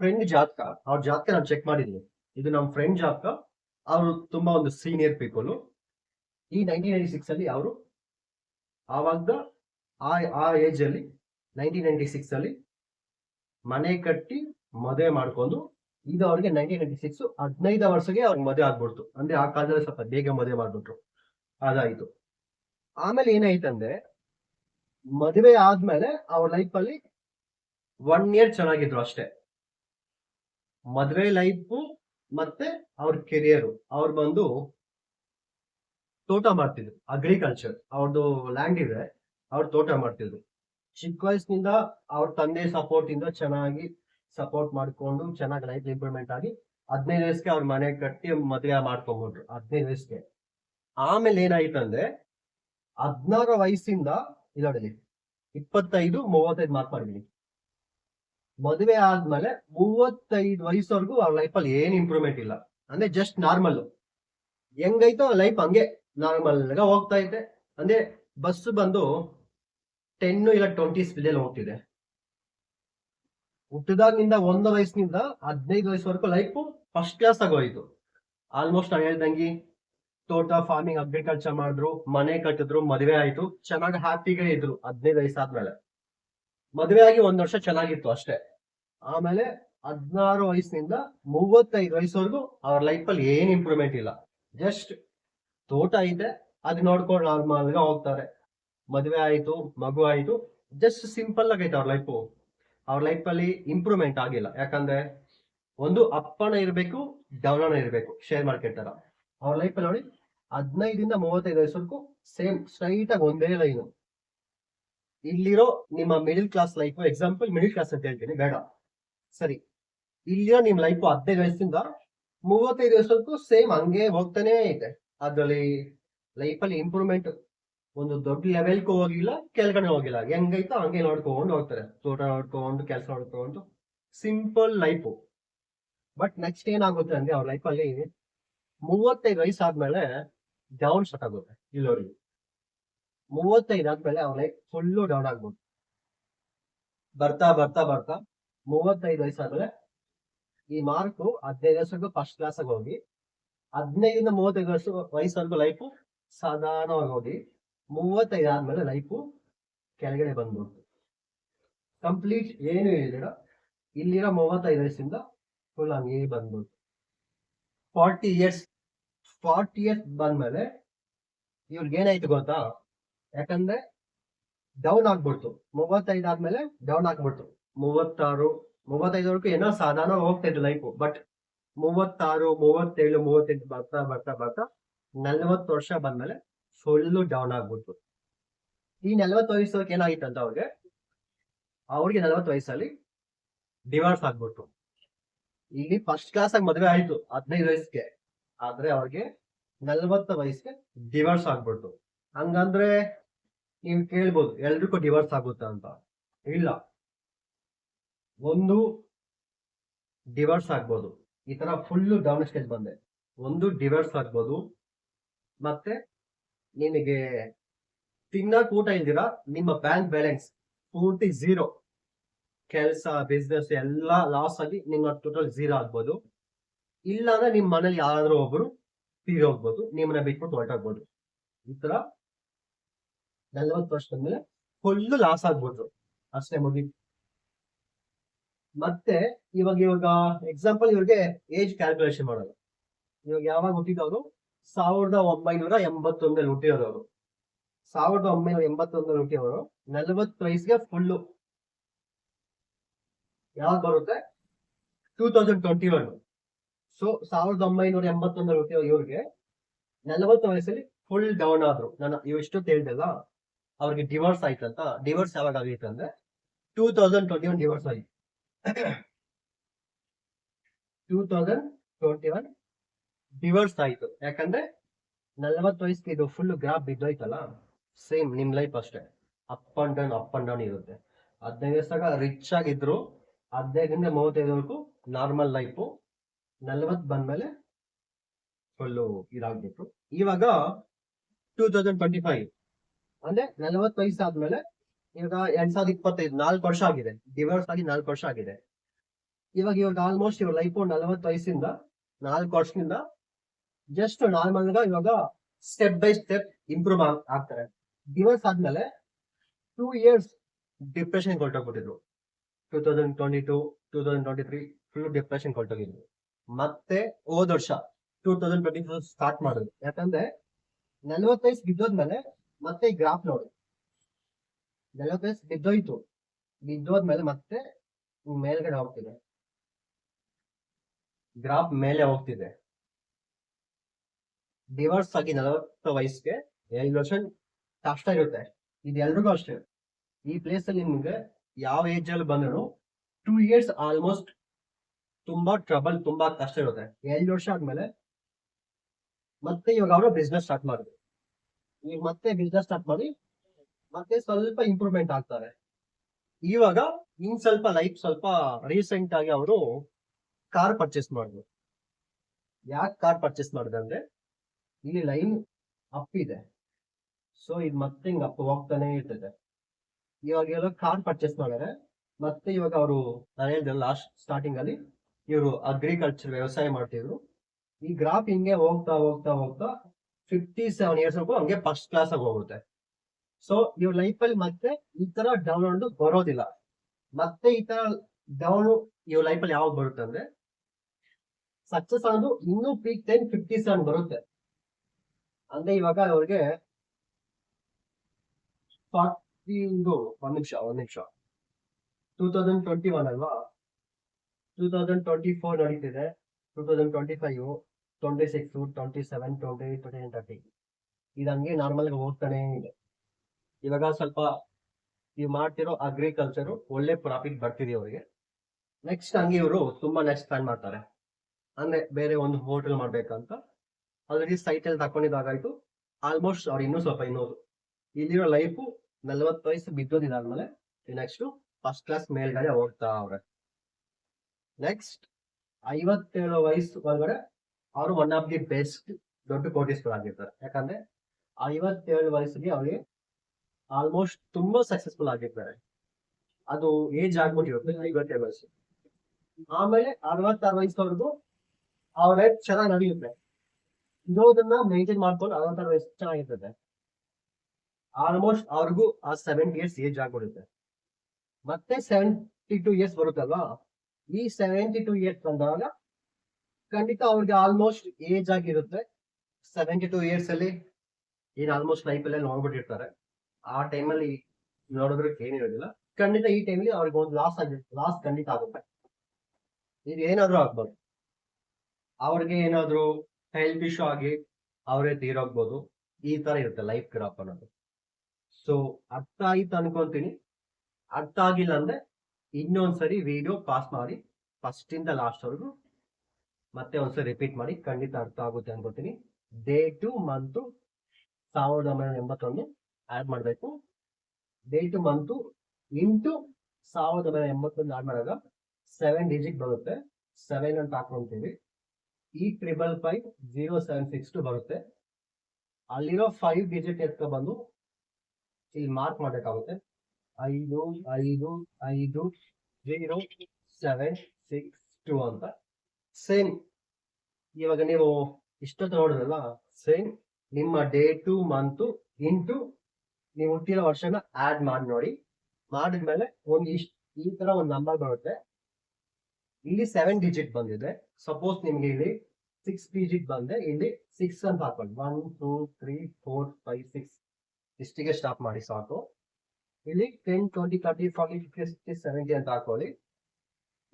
ಫ್ರೆಂಡ್ ಜಾತಕ. ಅವ್ರ ಜಾತಕ ನಾನು ಚೆಕ್ ಮಾಡಿದ್ವಿ ಇದು ನಮ್ಮ ಫ್ರೆಂಡ್ ಜಾತಕ. ಅವರು ತುಂಬಾ ಒಂದು ಸೀನಿಯರ್ ಪೀಪಲ್ ಈ ನೈನ್ಟೀನ್ ನೈನ್ಟಿ ಸಿಕ್ಸ್ ಅಲ್ಲಿ ಅವರು ಆವಾಗ ಆ ಆ ಏಜ್ ಅಲ್ಲಿ ನೈನ್ಟೀನ್ ನೈನ್ಟಿ ಸಿಕ್ಸ್ ಅಲ್ಲಿ ಮನೆ ಕಟ್ಟಿ ಮದುವೆ ಮಾಡ್ಕೊಂಡು ಇದು ಅವ್ರಿಗೆ ನೈನ್ಟೀನ್ ನೈನ್ಟಿ ಸಿಕ್ಸ್ ಹದಿನೈದು ವರ್ಷಕ್ಕೆ ಅವ್ರಿಗೆ ಮದುವೆ ಆಗ್ಬಿಡ್ತು. ಅಂದ್ರೆ ಆ ಕಾಲದಲ್ಲಿ ಸ್ವಲ್ಪ ಬೇಗ ಮದುವೆ ಮಾಡ್ಬಿಟ್ರು. ಅದಾಯ್ತು. ಆಮೇಲೆ ಏನಾಯ್ತಂದ್ರೆ ಮದುವೆ ಆದ್ಮೇಲೆ ಅವ್ರ ಲೈಫ್ ಅಲ್ಲಿ ಒನ್ ಇಯರ್ ಚೆನ್ನಾಗಿದ್ರು ಅಷ್ಟೇ. ಮದುವೆ ಲೈಫ್ ಮತ್ತೆ ಅವ್ರ ಕೆರಿಯರ್ ಅವ್ರು ಬಂದು ತೋಟ ಮಾಡ್ತಿದ್ರು ಅಗ್ರಿಕಲ್ಚರ್ ಅವ್ರದ್ದು ಲ್ಯಾಂಡ್ ಇದೆ, ಅವ್ರು ತೋಟ ಮಾಡ್ತಿದ್ರು. ಚಿಕ್ಕ ವಯಸ್ಸಿನಿಂದ ಅವ್ರ ತಂದೆ ಸಪೋರ್ಟ್ ಇಂದ ಚೆನ್ನಾಗಿ ಸಪೋರ್ಟ್ ಮಾಡ್ಕೊಂಡು ಚೆನ್ನಾಗಿ ಲೈಫ್ ಇಂಪ್ರೂವ್ಮೆಂಟ್ ಆಗಿ ಹದಿನೈದು ವಯಸ್ಸಿಗೆ ಅವ್ರ ಮನೆ ಕಟ್ಟಿ ಮದುವೆ ಮಾಡ್ಕೊಂಡ್ಬಿಟ್ರು, ಹದಿನೈದು ವಯಸ್ಸಿಗೆ. ಆಮೇಲೆ ಏನಾಯ್ತಂದ್ರೆ ಹದಿನಾರು ವಯಸ್ಸಿಂದ ಇಲ್ಲ ನೋಡಿ ಇಪ್ಪತ್ತೈದು, ಮೂವತ್ತೈದು ಮಾರ್ಕ್ ಮಾಡಿದೀನಿ. ಮದುವೆ ಆದ್ಮೇಲೆ ಮೂವತ್ತೈದು ವಯಸ್ಸವರೆಗೂ ಅವ್ರ ಲೈಫಲ್ಲಿ ಏನ್ ಇಂಪ್ರೂವ್ಮೆಂಟ್ ಇಲ್ಲ. ಅಂದ್ರೆ ಜಸ್ಟ್ ನಾರ್ಮಲ್ ಹೆಂಗೈತೋ ಲೈಫ್ ಹಂಗೆ ನಾರ್ಮಲ್ ಹೋಗ್ತಾ ಇದೆ ಅಂದ್ರೆ ಬಸ್ ಬಂದು ಟೆನ್ ಇಲ್ಲ ಟ್ವೆಂಟಿ ಸ್ಪೀಡಲ್ಲಿ ಹೋಗ್ತಿದೆ ಹುಟ್ಟಿದಾಗಿಂದ ಒಂದು ವಯಸ್ಸಿನಿಂದ ಹದಿನೈದು ವಯಸ್ಸವರೆಗೂ ಲೈಫ್ ಫಸ್ಟ್ ಕ್ಲಾಸ್ ಆಗೋಯ್ತು ಆಲ್ಮೋಸ್ಟ್ ನಾನು ಹೇಳ್ದಂಗೆ ತೋಟ ಫಾರ್ಮಿಂಗ್ ಅಗ್ರಿಕಲ್ಚರ್ ಮಾಡಿದ್ರು, ಮನೆ ಕಟ್ಟಿದ್ರು, ಮದುವೆ ಆಯ್ತು, ಚೆನ್ನಾಗಿ ಹ್ಯಾಪಿಗೆ ಇದ್ರು. ಹದಿನೈದು ವಯಸ್ಸಾದ್ಮೇಲೆ. ಮದುವೆ ಆಗಿ ಒಂದ್ ವರ್ಷ ಚೆನ್ನಾಗಿತ್ತು ಅಷ್ಟೇ. ಆಮೇಲೆ ಹದಿನಾರು ವಯಸ್ಸಿನಿಂದ ಮೂವತ್ತೈದು ವಯಸ್ಸವರೆಗೂ ಅವ್ರ ಅಲ್ಲಿ ಏನ್ ಇಂಪ್ರೂವ್ಮೆಂಟ್ ಇಲ್ಲ. ಜಸ್ಟ್ ತೋಟ ಇದೆ, ಅದ್ ನೋಡ್ಕೊಂಡು ನಾರ್ಮಲ್ ಗ ಹೋಗ್ತಾರೆ. ಮದುವೆ ಆಯ್ತು, ಮಗು ಆಯ್ತು ಜಸ್ಟ್ ಸಿಂಪಲ್ ಆಗೈತೆ ಅವ್ರ ಲೈಫು ಅವ್ರ ಲೈಫ್ ಅಲ್ಲಿ ಇಂಪ್ರೂವ್ಮೆಂಟ್ ಆಗಿಲ್ಲ. ಯಾಕಂದ್ರೆ ಒಂದು ಅಪ್ಪನ ಇರಬೇಕು ಡೌನ್ ಇರಬೇಕು ಶೇರ್ ಮಾರ್ಕೆಟ್ ತರ. ಅವ್ರ ಲೈಫ್ ನೋಡಿ ಹದಿನೈದಿಂದ ಮೂವತ್ತೈದು ವಯಸ್ಸವರೆಗೂ ಸೇಮ್ ಸ್ಟ್ರೈಟ್ ಆಗಿ ಒಂದೇ ಲೈನು ಇಲ್ಲಿರೋ ನಿಮ್ಮ middle class life example middle class ಅಂತ ಹೇಳ್ತೀನಿ, ಬೇಡ. ಸರಿ. ಇಲ್ಲಿರೋ ನಿಮ್ ಲೈಫ್ ಹದಿನೈದು ವಯಸ್ಸಿಂದ ಮೂವತ್ತೈದು ವಯಸ್ಸವರೆಗೂ ಸೇಮ್, ಹಂಗೆ ಹೋಗ್ತಾನೆ ಇದೆ. ಅದ್ರಲ್ಲಿ ಲೈಫಲ್ಲಿ ಇಂಪ್ರೂವ್ಮೆಂಟ್ ಒಂದು ದೊಡ್ಡ ಲೆವೆಲ್ಗೂ ಹೋಗಿಲ್ಲ, ಕೆಳಗಡೆ ಹೋಗಿಲ್ಲ. ಹೆಂಗೈತೋ ಹಂಗೆ ನೋಡ್ಕೊಂಡು ಹೋಗ್ತಾರೆ. ತೋಟ ನೋಡ್ಕೊಂಡು, ಕೆಲಸ ನೋಡ್ಕೊಂಡು ಸಿಂಪಲ್ ಲೈಫು ಬಟ್ ನೆಕ್ಸ್ಟ್ ಏನಾಗುತ್ತೆ ಅಂದ್ರೆ ಅವ್ರ ಲೈಫಲ್ಲಿ ಮೂವತ್ತೈದು ವಯಸ್ಸಾದ್ಮೇಲೆ ಡೌನ್ ಸ್ಟಾರ್ಟ್ ಆಗುತ್ತೆ ಇಲ್ಲೋರಿಗೆ ಮೂವತ್ತೈದು ಆದ್ಮೇಲೆ ಅವ್ರ ಲೈಫ್ ಫುಲ್ಲು ಡೌನ್ ಆಗ್ಬೋದು. ಬರ್ತಾ ಬರ್ತಾ ಬರ್ತಾ ಮೂವತ್ತೈದು ವಯಸ್ಸಾದ್ಮೇಲೆ ಈ ಮಾರ್ಕು ಹದಿನೈದು ವರ್ಷಕ್ಕೂ ಫಸ್ಟ್ ಕ್ಲಾಸ್ ಆಗಿ ಹೋಗಿ, ಹದಿನೈದರಿಂದ ಮೂವತ್ತೈದು ವರ್ಷ ವಯಸ್ಸವರೆಗೂ ಲೈಫು ಸಾಧಾರಣವಾಗಿ ಹೋಗಿ ಮೂವತ್ತೈದು ಆದ್ಮೇಲೆ ಲೈಫು ಕೆಳಗಡೆ ಬಂದ್ಬಿಡ್ತು. ಕಂಪ್ಲೀಟ್ ಏನು ಹೇಳಿದಿರ ಇಲ್ಲಿರೋ ಮೂವತ್ತೈದು ವಯಸ್ಸಿಂದ ಫುಲ್ ಹಂಗೆ ಬಂದ್ಬಿಡ್ತು. ಫಾರ್ಟಿ ಇಯರ್ಸ್ ಫಾರ್ಟಿ ಇಯರ್ಸ್ ಬಂದ್ಮೇಲೆ ಇವ್ರಿಗೆ ಏನಾಯ್ತು ಗೊತ್ತಾ? ಯಾಕಂದ್ರೆ ಡೌನ್ ಆಗ್ಬಿಡ್ತು. ಮೂವತ್ತೈದು ಆದ್ಮೇಲೆ ಡೌನ್ ಆಗ್ಬಿಡ್ತು. ಮೂವತ್ತಾರು ಮೂವತ್ತೈದವರೆಗೂ ಏನೋ ಸಾಧಾರಣ ಹೋಗ್ತಾ ಇತ್ತು ಲೈಫು ಬಟ್ ಮೂವತ್ತಾರು, ಮೂವತ್ತೇಳು, ಮೂವತ್ತೆಂಟು ಬರ್ತಾ ಬರ್ತಾ ಬರ್ತಾ ನಲ್ವತ್ತು ವರ್ಷ ಬಂದ್ಮೇಲೆ ಫುಲ್ಲು ಡೌನ್ ಆಗ್ಬಿಡ್ತು. ಈ ನಲ್ವತ್ತು ವಯಸ್ಸವ್ರಿಗೆ ಏನಾಗಿತ್ತು ಅಂತ ಅವ್ರಿಗೆ? ಅವ್ರಿಗೆ ನಲ್ವತ್ತು ವಯಸ್ಸಲ್ಲಿ ಡಿವೋರ್ಸ್ ಆಗ್ಬಿಟ್ರು ಇಲ್ಲಿ ಫಸ್ಟ್ ಕ್ಲಾಸ್ ಆಗಿ ಮದುವೆ ಆಯ್ತು ಹದಿನೈದು ವಯಸ್ಸಿಗೆ. ಆದ್ರೆ ಅವ್ರಿಗೆ ನಲ್ವತ್ತು ವಯಸ್ಸಿಗೆ ಡಿವರ್ಸ್ ಆಗ್ಬಿಡ್ತು. ಹಂಗಂದ್ರೆ ನೀವು ಕೇಳ್ಬೋದು, ಎಲ್ರಿಗೂ ಡಿವರ್ಸ್ ಆಗುತ್ತೆ ಅಂತ. ಇಲ್ಲ. ಒಂದು ಡಿವರ್ಸ್ ಆಗ್ಬೋದು. ಈ ತರ ಫುಲ್ ಡೌನ್ ಸ್ಟೇಜ್ ಬಂದೆ. ಒಂದು ಡಿವರ್ಸ್ ಆಗ್ಬೋದು. ಮತ್ತೆ ನಿನಗೆ ತಿನ್ನಕ್ ಊಟ ಇಲ್ದಿರ ನಿಮ್ಮ ಬ್ಯಾಂಕ್ ಬ್ಯಾಲೆನ್ಸ್ ಪೂರ್ತಿ ಝೀರೋ ಕೆಲಸ ಬಿಸ್ನೆಸ್ ಎಲ್ಲ ಲಾಸ್ ಆಗಿ ನಿಮ್ಮ ಟೋಟಲ್ ಝೀರೋ ಆಗ್ಬೋದು. ಇಲ್ಲ ಅಂದ್ರೆ ನಿಮ್ ಮನೇಲಿ ಯಾರಾದ್ರೂ ಒಬ್ರು ತೀರಿ ಹೋಗ್ಬೋದು. ನಿಮ್ಮನ್ನ ಬಿಟ್ಬಿಟ್ಟು ಹೊರಟಾಗ್ಬೋದು ಈ ತರ ನಲ್ವತ್ತು ವರ್ಷದ ಮೇಲೆ ಫುಲ್ ಲಾಸ್ ಆಗ್ಬೋದು. ಅಷ್ಟೇ ಮುಗಿ. ಮತ್ತೆ ಇವಾಗ ಇವಾಗ ಎಕ್ಸಾಂಪಲ್ ಇವ್ರಿಗೆ ಏಜ್ ಕ್ಯಾಲ್ಕುಲೇಷನ್ ಮಾಡೋದು. ಇವಾಗ ಯಾವಾಗ ಹುಟ್ಟಿದವರು? ಸಾವಿರದ ಒಂಬೈನೂರ ಎಂಬತ್ತೊಂದಲ್ಲಿ ಹುಟ್ಟಿರೋರು ಸಾವಿರದ ಒಂಬೈನೂರ ಎಂಬತ್ತೊಂದಲ್ಲಿ ಹುಟ್ಟಿರೋರು ನಲ್ವತ್ತು ವಯಸ್ಸಿಗೆ ಫುಲ್ಲು ಯಾವಾಗ ಬರುತ್ತೆ? Two thousand twenty one so, ಸಾವಿರದ ಒಂಬೈನೂರ ಎಂಬತ್ತೊಂದರ ಇವ್ರಿಗೆ ನಲವತ್ತು ವಯಸ್ಸಲ್ಲಿ ಫುಲ್ ಡೌನ್ ಆದ್ರು. ನಾನು ಇವಿಷ್ಟು ಹೇಳ್ದಲ್ಲ, ಅವ್ರಿಗೆ ಡಿವೋರ್ಸ್ ಆಯ್ತಂತ. ಡಿವೋರ್ಸ್ ಯಾವಾಗ ಆಗಿತ್ತು ಅಂದ್ರೆ two thousand twenty one divorce ಆಯ್ತು. Two thousand twenty one divorce ಆಯ್ತು. ಯಾಕಂದ್ರೆ ನಲವತ್ತು ವಯಸ್ಸಿಗೆ ಇದು ಫುಲ್ ಗ್ರಾಪ್ ಬಿದ್ದೋಯ್ತಲ್ಲ? ಸೇಮ್ ನಿಮ್ ಲೈಫ್ ಅಷ್ಟೇ. Up and down up and down ಇರುತ್ತೆ. ಹದಿನೈದು ವರ್ಷದಾಗ ರಿಚ್ ಆಗಿದ್ರು, ಹದಿನೈದರಿಂದ ಮೂವತ್ತೈದವರೆಗೂ ನಾರ್ಮಲ್ ಲೈಫು ನಲ್ವತ್ತು ಬಂದ್ಮೇಲೆ ಫುಲ್ಲು ಇದಾಗ್ಬಿಟ್ಟು ಇವಾಗ ಟೂ ತೌಸಂಡ್ ಟ್ವೆಂಟಿ ಫೈವ್ ಅಂದ್ರೆ ನಲ್ವತ್ ವಯಸ್ಸು ಆದ್ಮೇಲೆ ಇವಾಗ ಎರಡ್ ಸಾವಿರದ ಇಪ್ಪತ್ತೈದು ನಾಲ್ಕು ವರ್ಷ ಆಗಿದೆ. ಡಿವೋರ್ಸ್ ಆಗಿ ನಾಲ್ಕು ವರ್ಷ ಆಗಿದೆ. ಇವಾಗ ಇವಾಗ ಆಲ್ಮೋಸ್ಟ್ ಇವಾಗ ಲೈಫ್ ನಲವತ್ತು ವಯಸ್ಸಿಂದ ನಾಲ್ಕು ವರ್ಷದಿಂದ ಜಸ್ಟ್ ನಾರ್ಮಲ್ ಇವಾಗ ಸ್ಟೆಪ್ ಬೈ ಸ್ಟೆಪ್ ಇಂಪ್ರೂವ್ ಆಗ್ತಾರೆ. ಡಿವೋರ್ಸ್ ಆದ್ಮೇಲೆ two years depression ಕೊಟ್ಟೋಗ್ಬಿಟ್ಟಿದ್ರು. Two thousand twenty two two thousand twenty three full depression ಕೊಟ್ಟೋಗಿದ್ರು. ಮತ್ತೆ ಹೋದ ವರ್ಷ two thousand twenty four start ಮಾಡೋದು. ಯಾಕಂದ್ರೆ ನಲ್ವತ್ತೈದು ಬಿದ್ದೋದ್ಮೇಲೆ ಮತ್ತೆ ಈ ಗ್ರಾಫ್ ನೋಡಿ. ನಲ್ವತ್ತೈದು ಬಿದ್ದೋಯ್ತು. ಬಿದ್ದೋದ್ಮೇಲೆ ಮತ್ತೆ ಮೇಲ್ಗಡೆ ಹೋಗ್ತಿದೆ. ಗ್ರಾಫ್ ಮೇಲೆ ಹೋಗ್ತಿದೆ. ಡಿವರ್ಸ್ ಆಗಿ ನಲವತ್ತು ವಯಸ್ಸಿಗೆ ಐದು ವರ್ಷ ಕಷ್ಟ ಇರುತ್ತೆ. ಇದು ಎಲ್ರಿಗೂ ಅಷ್ಟೇ. ಈ ಪ್ಲೇಸ್ ಅಲ್ಲಿ ನಿಮ್ಗೆ ಯಾವ ಏಜ್ ಅಲ್ಲಿ ಬಂದ್ರು ಟೂ ಇಯರ್ಸ್ ಆಲ್ಮೋಸ್ಟ್ ತುಂಬಾ ಟ್ರಬಲ್ ತುಂಬಾ ಕಷ್ಟ ಇರುತ್ತೆ. ಎರಡು ವರ್ಷ ಆದ್ಮೇಲೆ ಮತ್ತೆ ಇವಾಗ ಅವರು ಬಿಸ್ನೆಸ್ ಸ್ಟಾರ್ಟ್ ಮಾಡಿದ್ರು. ಈಗ ಮತ್ತೆ ಬಿಸ್ನೆಸ್ ಸ್ಟಾರ್ಟ್ ಮಾಡಿ ಮತ್ತೆ ಸ್ವಲ್ಪ ಇಂಪ್ರೂವ್ಮೆಂಟ್ ಆಗ್ತಾರೆ. ಇವಾಗ ಇನ್ ಸ್ವಲ್ಪ ಲೈಫ್ ಸ್ವಲ್ಪ ರೀಸೆಂಟ್ ಆಗಿ ಅವರು ಕಾರ್ ಪರ್ಚೇಸ್ ಮಾಡಿದ್ರು. ಯಾಕೆ ಕಾರ್ ಪರ್ಚೇಸ್ ಮಾಡಿದೆ ಅಂದ್ರೆ ಇಲ್ಲಿ ಲೈನ್ ಅಪ್ ಇದೆ. ಸೊ ಇದು ಮತ್ತೆ ಹಿಂಗ್ ಅಪ್ ಹೋಗ್ತಾನೆ ಇರ್ತದೆ. ಇವಾಗ ಕಾರ್ ಪರ್ಚೇಸ್ ಮಾಡಿದ್ರೆ ಮತ್ತೆ ಇವಾಗ ಅವರು ನಾನು ಹೇಳಿದೆ ಲಾಸ್ಟ್ ಸ್ಟಾರ್ಟಿಂಗ್ ಅಲ್ಲಿ ಇವರು ಅಗ್ರಿಕಲ್ಚರ್ ವ್ಯವಸಾಯ ಮಾಡ್ತಿದ್ರು. ಈ ಗ್ರಾಫ್ ಹಿಂಗೆ ಹೋಗ್ತಾ ಹೋಗ್ತಾ ಹೋಗ್ತಾ ಫಿಫ್ಟಿ ಸೆವೆನ್ ಇಯರ್ಸ್ ಹಂಗೆ ಫಸ್ಟ್ ಕ್ಲಾಸ್ ಆಗಿ ಹೋಗುತ್ತೆ ಸೊ ಇವ್ರ ಲೈಫ್ ಅಲ್ಲಿ ಮತ್ತೆ ಈ ತರ ಡೌನ್ ಬರೋದಿಲ್ಲ. ಮತ್ತೆ ಈ ತರ ಡೌನ್ ಇವ್ರ ಲೈಫ್ ಅಲ್ಲಿ ಯಾವಾಗ ಬರುತ್ತೆ ಅಂದ್ರೆ ಸಕ್ಸಸ್ ಅನ್ನೋದು ಇನ್ನೂ ಪೀಕ್ ಟೆನ್ ಫಿಫ್ಟಿ ಸೆವೆನ್ ಬರುತ್ತೆ. ಅಂದ್ರೆ ಇವಾಗ ಅವ್ರಿಗೆ ಫಾರ್ಟಿ, ಒಂದ್ ನಿಮಿಷ ಒಂದ್ ನಿಮಿಷ. ಟೂ ತೌಸಂಡ್ ಟ್ವೆಂಟಿ ಒನ್ ಅಲ್ವಾ? ಟೂ ತೌಸಂಡ್ ಟ್ವೆಂಟಿ ಫೋರ್ ನಡೀತಿದೆ. Two thousand twenty five twenty six twenty seven twenty twenty thirty ಇದು ಹಂಗೆ ಹೋಗ್ತಾನೆ ಇದೆ. ಇವಾಗ ಸ್ವಲ್ಪ ಈ ಮಾಡ್ತಿರೋ ಅಗ್ರಿಕಲ್ಚರ್ ಒಳ್ಳೆ ಪ್ರಾಫಿಟ್ ಬರ್ತಿದೆ ಅವರಿಗೆ. ನೆಕ್ಸ್ಟ್ ಹಂಗೆ ಇವರು ತುಂಬಾ ನೆಕ್ಸ್ಟ್ ಪ್ಲಾನ್ ಮಾಡ್ತಾರೆ. ಅಂದ್ರೆ ಬೇರೆ ಒಂದು ಹೋಟೆಲ್ ಮಾಡ್ಬೇಕಂತ. ಆಲ್ರೆಡಿ ಸೈಟ್ ಅಲ್ಲಿ ತಕೊಂಡಿದ್ದಾಗಾಯ್ತು ಆಲ್ಮೋಸ್ಟ್ ಅವ್ರು ಇನ್ನೂ ಸ್ವಲ್ಪ ಇನ್ನೋದು ಇಲ್ಲಿರೋ ಲೈಫು ನಲ್ವತ್ತು ವಯಸ್ಸು ಬಿದ್ದೋದಿದಾದ್ಮೇಲೆ ನೆಕ್ಸ್ಟ್ ಫಸ್ಟ್ ಕ್ಲಾಸ್ ಮೇಲ್ಗಡೆ ಹೋಗ್ತಾ ಅವ್ರೆ. ನೆಕ್ಸ್ಟ್ ಐವತ್ತೇಳು ವಯಸ್ಸು ಒಳಗಡೆ ಅವರು ಒನ್ ಆಫ್ ದಿ ಬೆಸ್ಟ್ ದೊಡ್ಡ ಕೋಟೀಶ್ವರಾಗಿರ್ತಾರೆ ಯಾಕಂದ್ರೆ ಐವತ್ತೇಳು ವಯಸ್ಸಿಗೆ ಅವರಿಗೆ ಆಲ್ಮೋಸ್ಟ್ ತುಂಬಾ ಸಕ್ಸಸ್ಫುಲ್ ಆಗಿರ್ತಾರೆ. ಅದು ಏಜ್ ಆಗ್ಬಿಟ್ಟಿರುತ್ತೆ ಐವತ್ತೇಳು ವಯಸ್ಸು. ಆಮೇಲೆ ಅರವತ್ತಾರು ವಯಸ್ಸವರೆಗೂ ಅವ್ರ ಲೈಫ್ ಚೆನ್ನಾಗಿ ನಡೆಯುತ್ತೆ. ಇರೋದನ್ನ ಮೇಂಟೈನ್ ಮಾಡ್ಕೊಂಡು ಅರವತ್ತಾರು ವಯಸ್ಸು ಚೆನ್ನಾಗಿರ್ತದೆ. ಆಲ್ಮೋಸ್ಟ್ ಅವ್ರಿಗೂ ಆ ಸೆವೆಂಟಿ ಇಯರ್ಸ್ ಏಜ್ ಆಗ್ಬಿಡುತ್ತೆ. ಮತ್ತೆ ಸೆವೆಂಟಿ ಟು ಇಯರ್ಸ್ ಬರುತ್ತಲ್ವಾ? ಈ ಸೆವೆಂಟಿ ಟು ಇಯರ್ಸ್ ಬಂದಾಗ ಖಂಡಿತ ಅವ್ರಿಗೆ ಆಲ್ಮೋಸ್ಟ್ ಏಜ್ ಆಗಿರುತ್ತೆ. ಸೆವೆಂಟಿ ಟು ಇಯರ್ಸ್ ಅಲ್ಲಿ ಏನ್ ಆಲ್ಮೋಸ್ಟ್ ಲೈಫ್ ಅಲ್ಲೇ ನೋಡ್ಬಿಟ್ಟಿರ್ತಾರೆ. ಆ ಟೈಮಲ್ಲಿ ನೋಡೋದಕ್ಕೆ ಏನಿರೋದಿಲ್ಲ ಖಂಡಿತ ಈ ಟೈಮಲ್ಲಿ ಅವ್ರಿಗೆ ಒಂದು ಲಾಸ್ ಆಗಿ ಲಾಸ್ ಖಂಡಿತ ಆಗುತ್ತೆ. ಇದು ಏನಾದ್ರೂ ಆಗ್ಬೋದು. ಅವ್ರಿಗೆ ಏನಾದ್ರು ಹೆಲ್ತ್ ಇಶ್ಯೂ ಆಗಿ ಅವರೇ ತೀರೋಗ್ಬೋದು. ಈ ತರ ಇರುತ್ತೆ ಲೈಫ್ ಕ್ರಾಪ್ ಅನ್ನೋದು. ಸೊ ಅರ್ಥ ಆಯ್ತು ಅನ್ಕೊಂತೀನಿ. ಅರ್ಥ ಆಗಿಲ್ಲ ಅಂದ್ರೆ ಇನ್ನೊಂದ್ಸರಿ ವಿಡಿಯೋ ಪಾಸ್ ಮಾಡಿ ಫಸ್ಟ್ ಇಂದ ಲಾಸ್ಟ್ ವರೆಗೂ ಮತ್ತೆ ಒಂದ್ಸರಿ ರಿಪೀಟ್ ಮಾಡಿ, ಖಂಡಿತ ಅರ್ಥ ಆಗುತ್ತೆ ಅನ್ಕೋತೀನಿ. ಡೇಟು ಮಂತು ಸಾವಿರದ ಒಂಬೈನೂರ ಎಂಬತ್ತೊಂದು ಆಡ್ ಮಾಡಬೇಕು. ಡೇಟು ಮಂತು ಇಂಟು ಸಾವಿರದ ಒಂಬೈನೂರ ಎಂಬತ್ತೊಂದು ಆ್ಯಡ್ ಮಾಡಿದಾಗ ಸೆವೆನ್ ಡಿಜಿಟ್ ಬರುತ್ತೆ. ಸೆವೆನ್ ಅಂತ ಹಾಕೊಂತೀವಿ. ಈ triple five zero seven six two ಬರುತ್ತೆ. ಅಲ್ಲಿರೋ ಫೈವ್ ಡಿಜಿಟ್ ಎತ್ಕೊ ಇಲ್ಲಿ ಮಾರ್ಕ್ ಮಾಡಬೇಕಾಗುತ್ತೆ. ಐದು ಐದು ಐದು ಜೀರೋ ಸೆವೆನ್ ಸಿಕ್ಸ್ ಟು ಅಂತ. ಸೇಮ್ ಇವಾಗ ನೀವು ಇಷ್ಟೊತ್ತು ನೋಡಿದ್ರಲ್ಲ ಸೇಮ್ ನಿಮ್ಮ ಡೇಟು ಮಂತು ಇಂಟು ನೀವು ಹುಟ್ಟಿರೋ ವರ್ಷನ ಆಡ್ ಮಾಡಿ ನೋಡಿ. ಮಾಡಿದ್ಮೇಲೆ ಒಂದು ಇಷ್ಟ, ಈ ತರ ಒಂದು ನಂಬರ್ ಬರುತ್ತೆ. ಇಲ್ಲಿ ಸೆವೆನ್ ಡಿಜಿಟ್ ಬಂದಿದೆ. ಸಪೋಸ್ ನಿಮ್ಗೆ ಇಲ್ಲಿ ಸಿಕ್ಸ್ ಡಿಜಿಟ್ ಬಂದೆ, ಇಲ್ಲಿ ಸಿಕ್ಸ್ ಅಂತ ಹಾಕೊಳ್ಳಿ. One two three four five six ಇಷ್ಟಿಗೆ stop ಮಾಡಿ ಸಾಕು. ಇಲ್ಲಿ ten twenty thirty forty fifty sixty seventy ಅಂತ ಹಾಕೊಳ್ಳಿ.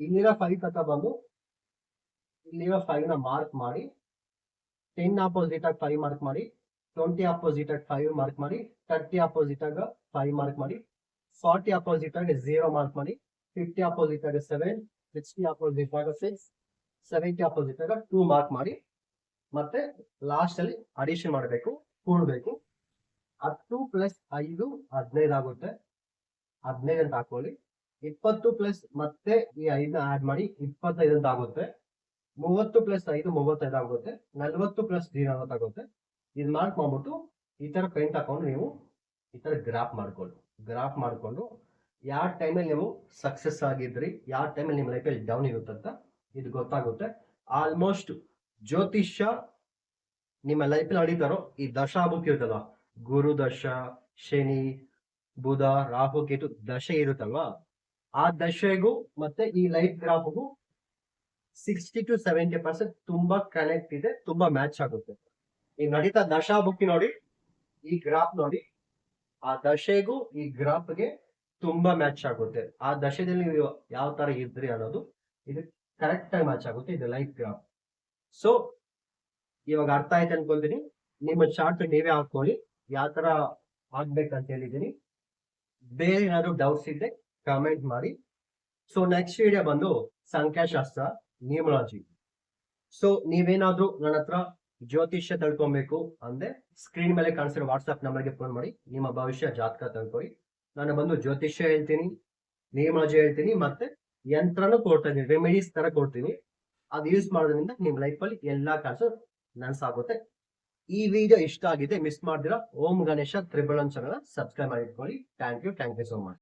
ಇಲ್ಲಿರೋ ಫೈವ್ ತನಕ ಬಂದು, ಇಲ್ಲಿರೋ ಫೈವ್ನ ಮಾರ್ಕ್ ಮಾಡಿ ಟೆನ್ ಆಪೋಸಿಟ್ ಆಗಿ ಫೈವ್ ಮಾರ್ಕ್ ಮಾಡಿ ಟ್ವೆಂಟಿ ಆಪೋಸಿಟ್ ಆಗಿ ಫೈವ್ ಮಾರ್ಕ್ ಮಾಡಿ ತರ್ಟಿ ಆಪೋಸಿಟ್ ಆಗ ಫೈವ್ ಮಾರ್ಕ್ ಮಾಡಿ ಫಾರ್ಟಿ ಅಪೋಸಿಟ್ ಆಗಿ ಝೀರೋ ಮಾರ್ಕ್ ಮಾಡಿ ಫಿಫ್ಟಿ ಅಪೋಸಿಟ್ ಆಗ ಸೆವೆನ್ ಸಿಕ್ಸ್ಟಿ ಅಪೋಸಿಟ್ ಆಗ ಸಿಕ್ಸ್ ಸೆವೆಂಟಿ ಅಪೋಸಿಟ್ ಆಗ ಟೂ ಮಾರ್ಕ್ ಮಾಡಿ, ಮತ್ತೆ ಲಾಸ್ಟ್ ಅಲ್ಲಿ ಅಡಿಷನ್ ಮಾಡಬೇಕು, ಕೂಡಬೇಕು. ಹತ್ತು ಪ್ಲಸ್ ಐದು ಹದಿನೈದು ಆಗುತ್ತೆ. ಹದಿನೈದು ಅಂತ ಹಾಕೊಳ್ಳಿ. ಇಪ್ಪತ್ತು ಪ್ಲಸ್ ಮತ್ತೆ ಈ ಐದನ್ನ ಆಡ್ ಮಾಡಿ ಇಪ್ಪತ್ತೈದು ಅಂತ ಆಗುತ್ತೆ. ಮೂವತ್ತು ಪ್ಲಸ್ ಐದು ಮೂವತ್ತೈದು ಆಗುತ್ತೆ. ನಲ್ವತ್ತು ಪ್ಲಸ್ ಅಂತ ಆಗುತ್ತೆ. ಇದು ಮಾರ್ಕ್ ಮಾಡ್ಬಿಟ್ಟು ಈ ತರ ಪೇಂಟ್ ಹಾಕೊಂಡು ನೀವು ಈ ತರ ಗ್ರಾಫ್ ಮಾಡ್ಕೊಳ್ಳಿ. ಗ್ರಾಫ್ ಮಾಡ್ಕೊಂಡು ಯಾವ ಟೈಮಲ್ಲಿ ನೀವು ಸಕ್ಸಸ್ ಆಗಿದ್ರಿ, ಯಾವ ಟೈಮಲ್ಲಿ ನಿಮ್ಮ ಲೈಫಲ್ಲಿ ಡೌನ್ ಇರುತ್ತೆ ಅಂತ ಇದು ಗೊತ್ತಾಗುತ್ತೆ. ಆಲ್ಮೋಸ್ಟ್ ಜ್ಯೋತಿಷ್ಯ ನಿಮ್ಮ ಲೈಫಲ್ಲಿ ಅಡಿತಾರೋ ಈ ದಶಾ ಇರುತ್ತಲ್ಲ ಗುರು ದಶ, ಶನಿ, ಬುಧ, ರಾಹು, ಕೇತು ದಶೆ ಇರುತ್ತಲ್ವಾ? ಆ ದಶೆಗೂ ಮತ್ತೆ ಈ ಲೈಫ್ ಗ್ರಾಫ್ಗೂ ಸಿಕ್ಸ್ಟಿ ಟು ಸೆವೆಂಟಿ ಪರ್ಸೆಂಟ್ ತುಂಬಾ ಕನೆಕ್ಟ್ ಇದೆ, ತುಂಬಾ ಮ್ಯಾಚ್ ಆಗುತ್ತೆ. ಈ ನಡೀತಾ ದಶಾ ಬುಕ್ ನೋಡಿ, ಈ ಗ್ರಾಫ್ ನೋಡಿ, ಆ ದಶೆಗೂ ಈ ಗ್ರಾಫ್ಗೆ ತುಂಬಾ ಮ್ಯಾಚ್ ಆಗುತ್ತೆ. ಆ ದಶೆಯಲ್ಲಿ ನೀವು ಯಾವ ತರ ಇದ್ರಿ ಅನ್ನೋದು ಇದು ಕರೆಕ್ಟ್ ಆಗಿ ಮ್ಯಾಚ್ ಆಗುತ್ತೆ, ಇದು ಲೈಫ್ ಗ್ರಾಫ್ ಸೊ ಇವಾಗ ಅರ್ಥ ಆಯ್ತು ಅನ್ಕೊಳ್ತೀನಿ ನಿಮ್ಮ ಚಾರ್ಟ್ ನೀವೇ ಹಾಕೊಳ್ಳಿ ಯಾವ ತರ ಆಗ್ಬೇಕಂತ ಹೇಳಿದ್ದೀನಿ ಬೇರೆ ಏನಾದ್ರು ಡೌಟ್ಸ್ ಇದ್ರೆ ಕಮೆಂಟ್ ಮಾಡಿ. ಸೊ ನೆಕ್ಸ್ಟ್ ವಿಡಿಯೋ ಬಂದು ಸಂಖ್ಯಾಶಾಸ್ತ್ರ, ನ್ಯೂಮರಾಲಜಿ. ಸೊ ನೀವೇನಾದ್ರೂ ನನ್ನ ಹತ್ರ ಜ್ಯೋತಿಷ್ಯ ತಿಳ್ಕೊಬೇಕು ಅಂದ್ರೆ ಸ್ಕ್ರೀನ್ ಮೇಲೆ ಕಾಣಿಸಿರೋ ವಾಟ್ಸ್ಆಪ್ ನಂಬರ್ಗೆ ಫೋನ್ ಮಾಡಿ. ನಿಮ್ಮ ಭವಿಷ್ಯ ಜಾತಕ ತಿಳ್ಕೊಳ್ಳಿ. ನಾನು ಬಂದು ಜ್ಯೋತಿಷ್ಯ ಹೇಳ್ತೀನಿ, ನ್ಯೂಮರಾಲಜಿ ಹೇಳ್ತೀನಿ, ಮತ್ತೆ ಯಂತ್ರನೂ ಕೊಡ್ತೀನಿ ರೆಮಿಡೀಸ್ ತರ ಕೊಡ್ತೀನಿ. ಅದು ಯೂಸ್ ಮಾಡೋದ್ರಿಂದ ನಿಮ್ ಲೈಫಲ್ಲಿ ಎಲ್ಲಾ ಕೆಲಸ ನನ್ಸಾಗುತ್ತೆ. ಈ ವಿಡಿಯೋ ಇಷ್ಟ ಆಗಿದೆ ಮಿಸ್ ಮಾಡಿದಿರ. ಓಂ ಗಣೇಶ ತ್ರಿಬಳನ್ ಚಾನಲ್ ಸಬ್ಸ್ಕ್ರೈಬ್ ಮಾಡಿ ಇಟ್ಕೊಳ್ಳಿ thank you thank you so much